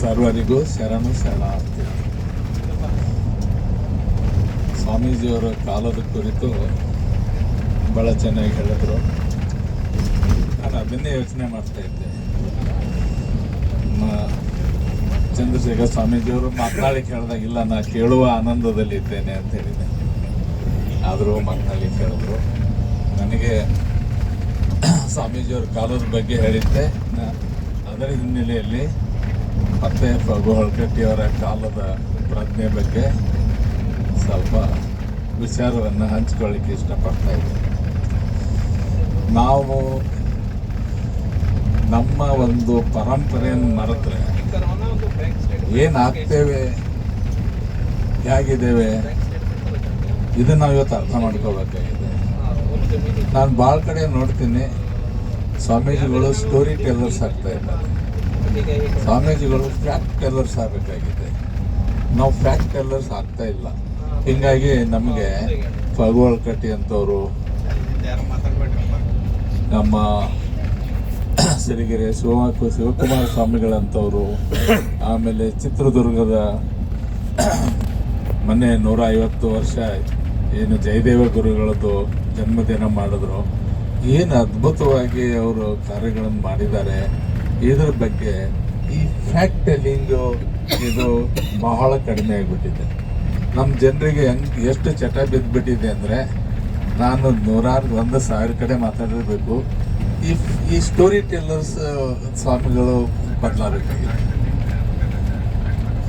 ಸರ್ವರಿಗೂ ಶರಣು ಶರಣಾರ್ಥಿ. ಸ್ವಾಮೀಜಿಯವರ ಕಾಲದ ಕುರಿತು ಭಾಳ ಚೆನ್ನಾಗಿ ಹೇಳಿದ್ರು. ನಾನು ಅದನ್ನೇ ಯೋಚನೆ ಮಾಡ್ತಾ ಇದ್ದೆ. ನಮ್ಮ ಚಂದ್ರಶೇಖರ್ ಸ್ವಾಮೀಜಿಯವರು ಮಕ್ಕಳಿಗೆ ಹೇಳಿದಾಗ ಇಲ್ಲ, ನಾ ಕೇಳುವ ಆನಂದದಲ್ಲಿ ಇದ್ದೇನೆ ಅಂತ ಹೇಳಿದೆ ಆದರೂ ಮಕ್ಕಳಿಗೆ ಹೇಳಿದ್ರು ನನಗೆ ಸ್ವಾಮೀಜಿಯವ್ರ ಕಾಲದ ಬಗ್ಗೆ ಹೇಳಿದ್ದೆ. ಅದರ ಹಿನ್ನೆಲೆಯಲ್ಲಿ ಮತ್ತೆ ಫಗು ಹೊಳಕಟ್ಟಿಯವರ ಕಾಲದ ಪ್ರಜ್ಞೆ ಬಗ್ಗೆ ಸ್ವಲ್ಪ ವಿಚಾರವನ್ನು ಹಂಚ್ಕೊಳ್ಳಿಕ್ಕೆ ಇಷ್ಟಪಡ್ತಾ ಇದ್ದೀನಿ. ನಾವು ನಮ್ಮ ಒಂದು ಪರಂಪರೆಯನ್ನು ಮರೆತರೆ ಏನಾಗ್ತೇವೆ? ಹೇಗಿದ್ದೇವೆ? ಇದನ್ನು ನಾವು ಇವತ್ತು ಅರ್ಥ ಮಾಡ್ಕೋಬೇಕಾಗಿದೆ ನಾನು ಭಾಳ ಕಡೆ ನೋಡ್ತೀನಿ, ಸ್ವಾಮೀಜಿಗಳು ಸ್ಟೋರಿ ಟೆಲ್ಲರ್ಸ್ ಆಗ್ತಾ ಇದ್ದಾರೆ. ಸ್ವಾಮೀಜಿಗಳು ಫ್ಯಾಕ್ಟ್ ಟೆಲ್ಲರ್ಸ್ ಆಗಬೇಕಾಗಿದೆ. ನಾವು ಫ್ಯಾಕ್ಟ್ ಟೆಲ್ಲರ್ಸ್ ಆಗ್ತಾ ಇಲ್ಲ. ಹಿಂಗಾಗಿ ನಮಗೆ ಕಟ್ಟಿ ಅಂತವರು, ನಮ್ಮ ಸಿರಿಗೆರೆ ಶಿವ ಶಿವಕುಮಾರ ಸ್ವಾಮಿಗಳಂತವರು ಆಮೇಲೆ ಚಿತ್ರದುರ್ಗದ ಮೊನ್ನೆ ನೂರ ಐವತ್ತು ವರ್ಷ ಏನು ಜಯದೇವ ಗುರುಗಳದ್ದು ಜನ್ಮದಿನ ಮಾಡಿದ್ರು. ಏನು ಅದ್ಭುತವಾಗಿ ಅವರು ಕಾರ್ಯಗಳನ್ನು ಮಾಡಿದ್ದಾರೆ. ಇದರ ಬಗ್ಗೆ ಈ ಫ್ಯಾಕ್ಟ್ ಟೆಲ್ಲಿಂಗು ಇದು ಬಹಳ ಕಡಿಮೆ ಆಗಿಬಿಟ್ಟಿದೆ. ನಮ್ಮ ಜನರಿಗೆ ಹೆಂಗ್ ಎಷ್ಟು ಚಟ ಬಿದ್ದುಬಿಟ್ಟಿದೆ ಅಂದರೆ ನಾನು ನೂರಾರು, ಒಂದು ಸಾವಿರ ಕಡೆ ಮಾತಾಡಿರಬೇಕು ಈ ಈ ಸ್ಟೋರಿ ಟೆಲ್ಲರ್ಸ್ ಸ್ವಾಮಿಗಳು ಬದಲಾಗಬೇಕಾಗಿದೆ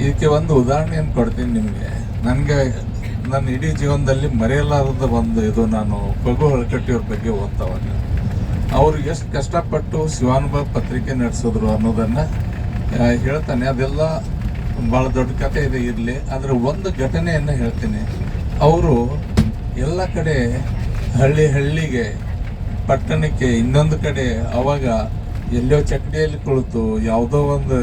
ಇದಕ್ಕೆ ಒಂದು ಉದಾಹರಣೆಯನ್ನು ಕೊಡ್ತೀನಿ ನಿಮಗೆ. ನನಗೆ, ನನ್ನ ಇಡೀ ಜೀವನದಲ್ಲಿ ಮರೆಯಲಾರದ ಒಂದು ಇದು ನಾನು ಪಗು ಹೊಳಕಟ್ಟಿಯವ್ರ ಬಗ್ಗೆ ಓದ್ತವಾಗ ಅವರು ಎಷ್ಟು ಕಷ್ಟಪಟ್ಟು ಶಿವಾನುಭವ ಪತ್ರಿಕೆ ನಡೆಸಿದ್ರು ಅನ್ನೋದನ್ನು ಹೇಳ್ತಾನೆ. ಅದೆಲ್ಲ ಭಾಳ ದೊಡ್ಡ ಕಥೆ ಇದೆ ಇರಲಿ. ಆದರೆ ಒಂದು ಘಟನೆಯನ್ನು ಹೇಳ್ತೀನಿ. ಅವರು ಎಲ್ಲ ಕಡೆ ಹಳ್ಳಿ ಹಳ್ಳಿಗೆ, ಪಟ್ಟಣಕ್ಕೆ ಇನ್ನೊಂದು ಕಡೆ ಅವಾಗ ಎಲ್ಲೋ ಚಕಡಿಯಲ್ಲಿ ಕುಳಿತು ಯಾವುದೋ ಒಂದು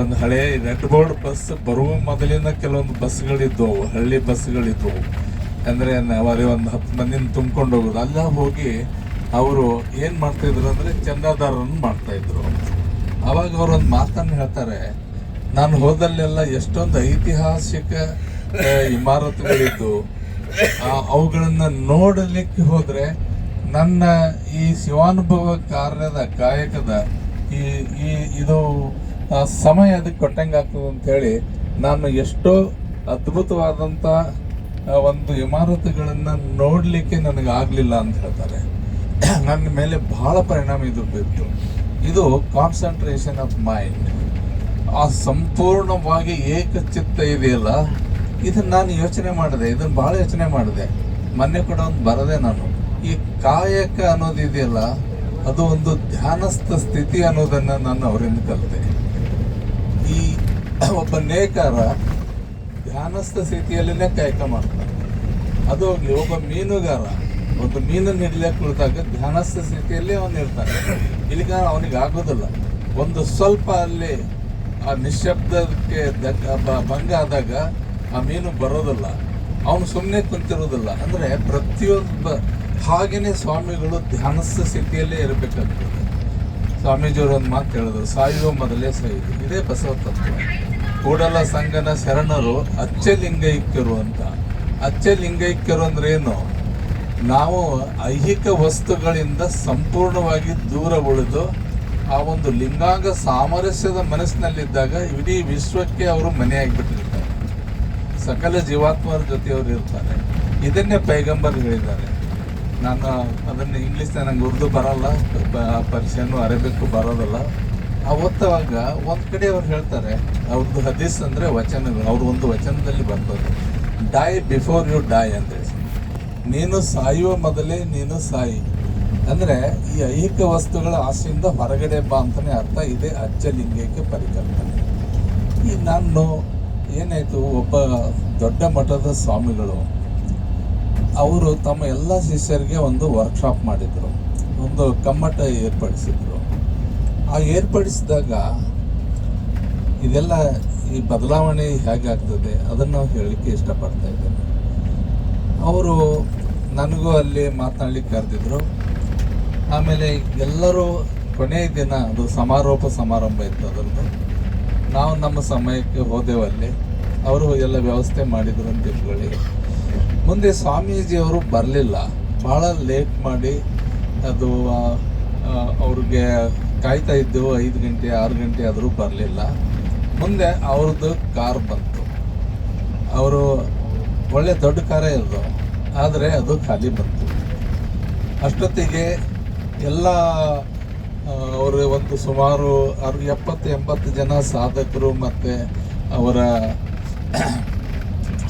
ಒಂದು ಹಳೆ ರೆಡ್ ಬೋರ್ಡ್ ಬಸ್ ಬರುವ ಮೊದಲಿನ ಕೆಲವೊಂದು ಬಸ್ಗಳಿದ್ದವು, ಹಳ್ಳಿ ಬಸ್ಗಳಿದ್ದವು. ಅಂದರೆ ಅವರೇ ಒಂದು ಹತ್ತು ಮಂದಿನ ತುಂಬ್ಕೊಂಡು ಹೋಗೋದು. ಅಲ್ಲ ಹೋಗಿ ಅವರು ಏನು ಮಾಡ್ತಾಯಿದ್ರು ಅಂದರೆ ಚಂದಾದಾರರನ್ನು ಮಾಡ್ತಾಯಿದ್ರು ಅವಾಗ ಅವರು ಒಂದು ಮಾತನ್ನು ಹೇಳ್ತಾರೆ, ನಾನು ಹೋದಲ್ಲೆಲ್ಲ ಎಷ್ಟೊಂದು ಐತಿಹಾಸಿಕ ಇಮಾರತ್ಗಳಿದ್ದು ಅವುಗಳನ್ನ ನೋಡಲಿಕ್ಕೆ ಹೋದ್ರೆ ನನ್ನ ಈ ಶಿವಾನುಭವ ಕಾರ್ಯದ ಕಾಯಕದ ಈ ಈ, ಇದು ಸಮಯ ಅದಕ್ಕೆ ಕೊಟ್ಟಂಗೆ ಆಗ್ತದೆ ಅಂತ ಹೇಳಿ ನಾನು ಎಷ್ಟೋ ಅದ್ಭುತವಾದಂಥ ಒಂದು ಇಮಾರತುಗಳನ್ನ ನೋಡಲಿಕ್ಕೆ ನನಗೆ ಆಗಲಿಲ್ಲ ಅಂತ ಹೇಳ್ತಾರೆ. ನನ್ನ ಮೇಲೆ ಬಹಳ ಪರಿಣಾಮ ಇದು ಬಿತ್ತು ಇದು ಕಾನ್ಸಂಟ್ರೇಷನ್ ಆಫ್ ಮೈಂಡ್ ಆ ಸಂಪೂರ್ಣವಾಗಿ ಏಕಚಿತ್ತ ಇದೆಯಲ್ಲ, ಇದನ್ನ ನಾನು ಯೋಚನೆ ಮಾಡಿದೆ, ಇದನ್ನ ಬಹಳ ಯೋಚನೆ ಮಾಡಿದೆ. ಮೊನ್ನೆ ಕೂಡ ಒಂದು ಬರದೆ ನಾನು. ಈ ಕಾಯಕ ಅನ್ನೋದು ಇದೆಯಲ್ಲ, ಅದು ಒಂದು ಧ್ಯಾನಸ್ಥ ಸ್ಥಿತಿ ಅನ್ನೋದನ್ನು ನಾನು ಅವರಿಂದ ಕಲಿತೆ. ಈ ಒಬ್ಬ ನೇಕಾರ ಧ್ಯಾನಸ್ಥ ಸ್ಥಿತಿಯಲ್ಲಿನೇ ಕಾಯಕ ಮಾಡ್ತಾರೆ ಅದು ಹೋಗಿ ಒಬ್ಬ ಮೀನುಗಾರ ಒಂದು ಮೀನನ್ನು ಹಿಡಿಲಿಕ್ಕೆ ಕುಳಿತಾಗ ಧ್ಯಾನಸ್ಥ ಸ್ಥಿತಿಯಲ್ಲಿ ಅವನು ಇರ್ತಾನೆ. ಇಲ್ಲಿಗ ಅವನಿಗೆ ಆಗೋದಿಲ್ಲ. ಒಂದು ಸ್ವಲ್ಪ ಅಲ್ಲಿ ಆ ನಿಶ್ಶಬ್ದಕ್ಕೆ ಭಂಗ ಆದಾಗ ಆ ಮೀನು ಬರೋದಿಲ್ಲ. ಅವನು ಸುಮ್ಮನೆ ಕುಂತಿರೋದಿಲ್ಲ. ಅಂದ್ರೆ ಪ್ರತಿಯೊಬ್ಬ ಹಾಗೆಯೇ ಸ್ವಾಮಿಗಳು ಧ್ಯಾನಸ್ಥ ಸ್ಥಿತಿಯಲ್ಲೇ ಇರಬೇಕಾಗ್ತದೆ. ಸ್ವಾಮೀಜಿಯವರು ಒಂದು ಮಾತು ಹೇಳಿದ್ರು, ಸಾಯುವ ಮೊದಲೇ ಸಾಯುದು. ಇದೇ ಬಸವ ತತ್ವ. ಕೂಡಲ ಸಂಘನ ಶರಣರು ಅಚ್ಚಲಿಂಗೈಕ್ಯರು ಅಂತ. ಅಚ್ಚಲಿಂಗೈಕ್ಯರು ಅಂದ್ರೆ ಏನು? ನಾವು ಐಹಿಕ ವಸ್ತುಗಳಿಂದ ಸಂಪೂರ್ಣವಾಗಿ ದೂರ ಉಳಿದು ಆ ಒಂದು ಲಿಂಗಾಂಗ ಸಾಮರಸ್ಯದ ಮನಸ್ಸಿನಲ್ಲಿದ್ದಾಗ ಇಡೀ ವಿಶ್ವಕ್ಕೆ ಅವರು ಮನೆಯಾಗಿಬಿಟ್ಟಿರ್ತಾರೆ. ಸಕಲ ಜೀವಾತ್ಮರ ಜೊತೆ ಅವರು ಇರ್ತಾರೆ. ಇದನ್ನೇ ಪೈಗಂಬರ್ ಹೇಳಿದ್ದಾರೆ ನಾನು ಅದನ್ನು ಇಂಗ್ಲೀಷ್ ನನಗೆ ಉರ್ದು ಬರಲ್ಲ. ಪರ್ಷಿಯನ್ನು ಅರೇಬಿಕ್ಕು ಬರೋದಲ್ಲ. ಆ ಒಂದು ಕಡೆ ಅವ್ರು ಹೇಳ್ತಾರೆ ಅವ್ರದ್ದು ಹದೀಸ್ ಅಂದರೆ ವಚನಗಳು. ಅವ್ರ ಒಂದು ವಚನದಲ್ಲಿ ಬರ್ತದೆ ಡೈ ಬಿಫೋರ್ ಯು ಡೈ ಅಂತ ಹೇಳಿ ನೀನು ಸಾಯುವ ಮೊದಲೇ ನೀನು ಸಾಯಿ. ಅಂದರೆ ಈ ಐಹಿಕ ವಸ್ತುಗಳ ಆಸೆಯಿಂದ ಹೊರಗಡೆ ಬಾ ಅಂತಲೇ ಅರ್ಥ. ಇದೆ ಅಚ್ಚಲಿಂಗಕ್ಕೆ ಪರಿಕಲ್ಪನೆ. ಈ ನಾನು ಏನಾಯಿತು, ಒಬ್ಬ ದೊಡ್ಡ ಮಠದ ಸ್ವಾಮಿಗಳು, ಅವರು ತಮ್ಮ ಎಲ್ಲ ಶಿಷ್ಯರಿಗೆ ಒಂದು ವರ್ಕ್ಶಾಪ್ ಮಾಡಿದರು. ಒಂದು ಕಮ್ಮಟ ಏರ್ಪಡಿಸಿದ್ರು. ಆ ಏರ್ಪಡಿಸಿದಾಗ ಇದೆಲ್ಲ ಈ ಬದಲಾವಣೆ ಹೇಗಾಗ್ತದೆ, ಅದನ್ನು ಹೇಳಲಿಕ್ಕೆ ಇಷ್ಟಪಡ್ತಾ ಇದ್ದೇನೆ. ಅವರು ನನಗೂ ಅಲ್ಲಿ ಮಾತನಾಡಲಿಕ್ಕೆ ಕರೆದಿದ್ರು. ಆಮೇಲೆ ಎಲ್ಲರೂ ಕೊನೆಯ ದಿನ ಅದು ಸಮಾರೋಪ ಸಮಾರಂಭ ಇತ್ತು ಅದರದ್ದು. ನಾವು ನಮ್ಮ ಸಮಯಕ್ಕೆ ಹೋದೆವಲ್ಲಿ ಅವರು ಎಲ್ಲ ವ್ಯವಸ್ಥೆ ಮಾಡಿದ್ರು ಅಂತ ತಿಳ್ಕೊಳ್ಳಿ. ಮುಂದೆ ಸ್ವಾಮೀಜಿಯವರು ಬರಲಿಲ್ಲ. ಭಾಳ ಲೇಟ್ ಮಾಡಿ ಅದು ಅವ್ರಿಗೆ ಕಾಯ್ತಾ ಇದ್ದೆವು. ಐದು ಗಂಟೆ, ಆರು ಗಂಟೆ ಆದರೂ ಬರಲಿಲ್ಲ. ಮುಂದೆ ಅವ್ರದ್ದು ಕಾರ್ ಬಂತು. ಅವರು ಒಳ್ಳೆ ದೊಡ್ಡ ಕಾರೇ ಇರೋದು ಆದರೆ ಅದು ಖಾಲಿ ಬಂತು. ಅಷ್ಟೊತ್ತಿಗೆ ಎಲ್ಲ ಅವರ ಒಂದು ಸುಮಾರು ಅರ್ ಎಪ್ಪತ್ತು, ಎಂಬತ್ತು ಜನ ಸಾಧಕರು ಮತ್ತು ಅವರ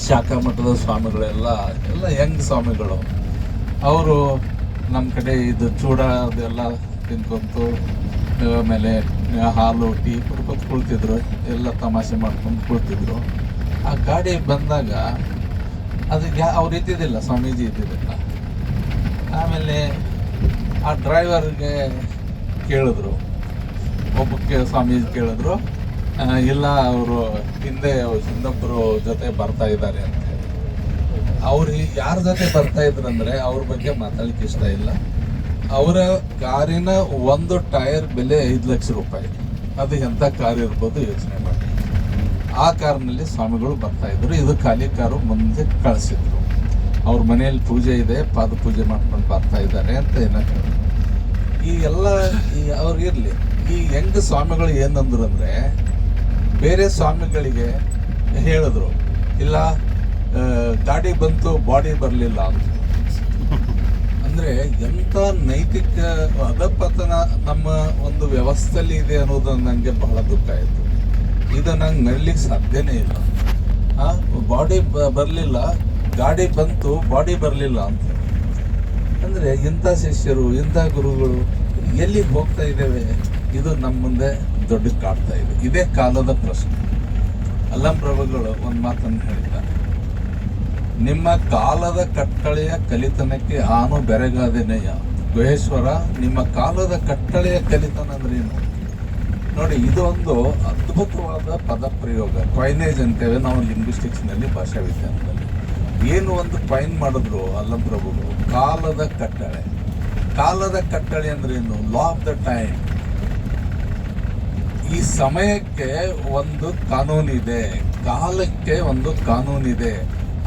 ಶಾಖಾ ಮಠದ ಸ್ವಾಮಿಗಳೆಲ್ಲ, ಎಲ್ಲ ಯಂಗ್ ಸ್ವಾಮಿಗಳು. ಅವರು ನಮ್ಮ ಕಡೆ ಇದು ಚೂಡ ಅದೆಲ್ಲ ತಿನ್ಕೊಂತು, ಆಮೇಲೆ ಹಾಲು ಟೀ ಕುಡ್ಕೊತ ಕುಳ್ತಿದ್ರು, ಎಲ್ಲ ತಮಾಷೆ ಮಾಡ್ಕೊಂಡು ಕುಳ್ತಿದ್ರು. ಆ ಗಾಡಿ ಬಂದಾಗ ಅದು ಅವ್ರು ಇದ್ದಿದ್ದಿಲ್ಲ, ಸ್ವಾಮೀಜಿ ಇದ್ದಿದ್ದಿಲ್ಲ. ಆಮೇಲೆ ಆ ಡ್ರೈವರ್ಗೆ ಕೇಳಿದ್ರು. ಒಬ್ಬಕ್ಕೆ ಸ್ವಾಮೀಜಿ ಕೇಳಿದ್ರು ಇಲ್ಲ, ಅವರು ಹಿಂದೆ ಇನ್ನೊಬ್ಬರು ಜೊತೆ ಬರ್ತಾ ಇದ್ದಾರೆ ಅಂತ ಅವ್ರು ಯಾರ ಜೊತೆ ಬರ್ತಾ ಇದ್ರಂದ್ರೆ ಅವ್ರ ಬಗ್ಗೆ ಮಾತಾಡ್ಲಿಕ್ಕೆ ಇಷ್ಟ ಇಲ್ಲ. ಅವರ ಕಾರಿನ ಒಂದು ಟೈರ್ ಬೆಲೆ ಐದು ಲಕ್ಷ ರೂಪಾಯಿ. ಅದು ಎಂಥ ಕಾರ್ ಇರ್ಬೋದು ಯೋಚನೆ ಮಾಡಿ. ಆ ಕಾರ್ನಲ್ಲಿ ಸ್ವಾಮಿಗಳು ಬರ್ತಾ ಇದ್ರು. ಇದು ಖಾಲಿ ಕಾರು ಮುಂದೆ ಕಳಿಸಿದ್ರು. ಅವ್ರ ಮನೆಯಲ್ಲಿ ಪೂಜೆ ಇದೆ, ಪಾದ ಪೂಜೆ ಮಾಡ್ಕೊಂಡು ಬರ್ತಾ ಇದ್ದಾರೆ ಅಂತ ಏನಕ್ಕೆ ಈ ಎಲ್ಲ ಈ ಅವ್ರಿಗಿರ್ಲಿ ಈ ಹೆಂಗ್ ಸ್ವಾಮಿಗಳು ಏನಂದ್ರು ಅಂದ್ರೆ, ಬೇರೆ ಸ್ವಾಮಿಗಳಿಗೆ ಹೇಳಿದ್ರು, ಇಲ್ಲ ಗಾಡಿ ಬಂತು ಬಾಡಿ ಬರಲಿಲ್ಲ ಅಂತ. ಅಂದ್ರೆ ಎಂತ ನೈತಿಕ ಅಧಪತನ ನಮ್ಮ ಒಂದು ವ್ಯವಸ್ಥೆಯಲ್ಲಿ ಇದೆ ಅನ್ನೋದು ನನಗೆ ಬಹಳ ದುಃಖ ಆಯಿತು. ಇದು ನಂಗೆ ನಡ್ಲಿಕ್ಕೆ ಸಾಧ್ಯನೇ ಇಲ್ಲ. ಬಾಡಿ ಬರಲಿಲ್ಲ. ಗಾಡಿ ಬಂತು ಬಾಡಿ ಬರಲಿಲ್ಲ ಅಂತ. ಅಂದರೆ ಇಂಥ ಶಿಷ್ಯರು, ಇಂಥ ಗುರುಗಳು ಎಲ್ಲಿಗೆ ಹೋಗ್ತಾ ಇದ್ದೇವೆ? ಇದು ನಮ್ಮ ಮುಂದೆ ದೊಡ್ಡ ಕಾಡ್ತಾ ಇದೆ. ಇದೇ ಕಾಲದ ಪ್ರಶ್ನೆ. ಅಲ್ಲಂ ಪ್ರಭುಗಳು ಒಂದು ಮಾತನ್ನು ಹೇಳಿದ್ದಾರೆ. ನಿಮ್ಮ ಕಾಲದ ಕಟ್ಟಳೆಯ ಕಲಿತನಕ್ಕೆ ಆನು ಬೆರಗಾದೆನೆಯ? ಗುಹೇಶ್ವರ, ನಿಮ್ಮ ಕಾಲದ ಕಟ್ಟಳೆಯ ಕಲಿತನ ಏನು ನೋಡಿ, ಇದೊಂದು ಅದ್ಭುತವಾದ ಪದ ಪ್ರಯೋಗ ಕ್ವೈನೇಜ್ ಅಂತೇವೆ ನಾವು ಲಿಂಗ್ವಿಸ್ಟಿಕ್ಸ್ನಲ್ಲಿ ಭಾಷಾ ವಿಜ್ಞಾನದಲ್ಲಿ ಏನು ಒಂದು ಕ್ವೈನ್ ಮಾಡಿದ್ರು ಅಲ್ಲಂ ಪ್ರಭುಗಳು? ಕಾಲದ ಕಟ್ಟಳೆ. ಕಾಲದ ಕಟ್ಟಳೆ ಅಂದ್ರೆ ಏನು? ಲಾ ಆಫ್ ದ ಟೈಮ್ ಈ ಸಮಯಕ್ಕೆ ಒಂದು ಕಾನೂನಿದೆ. ಕಾಲಕ್ಕೆ ಒಂದು ಕಾನೂನಿದೆ.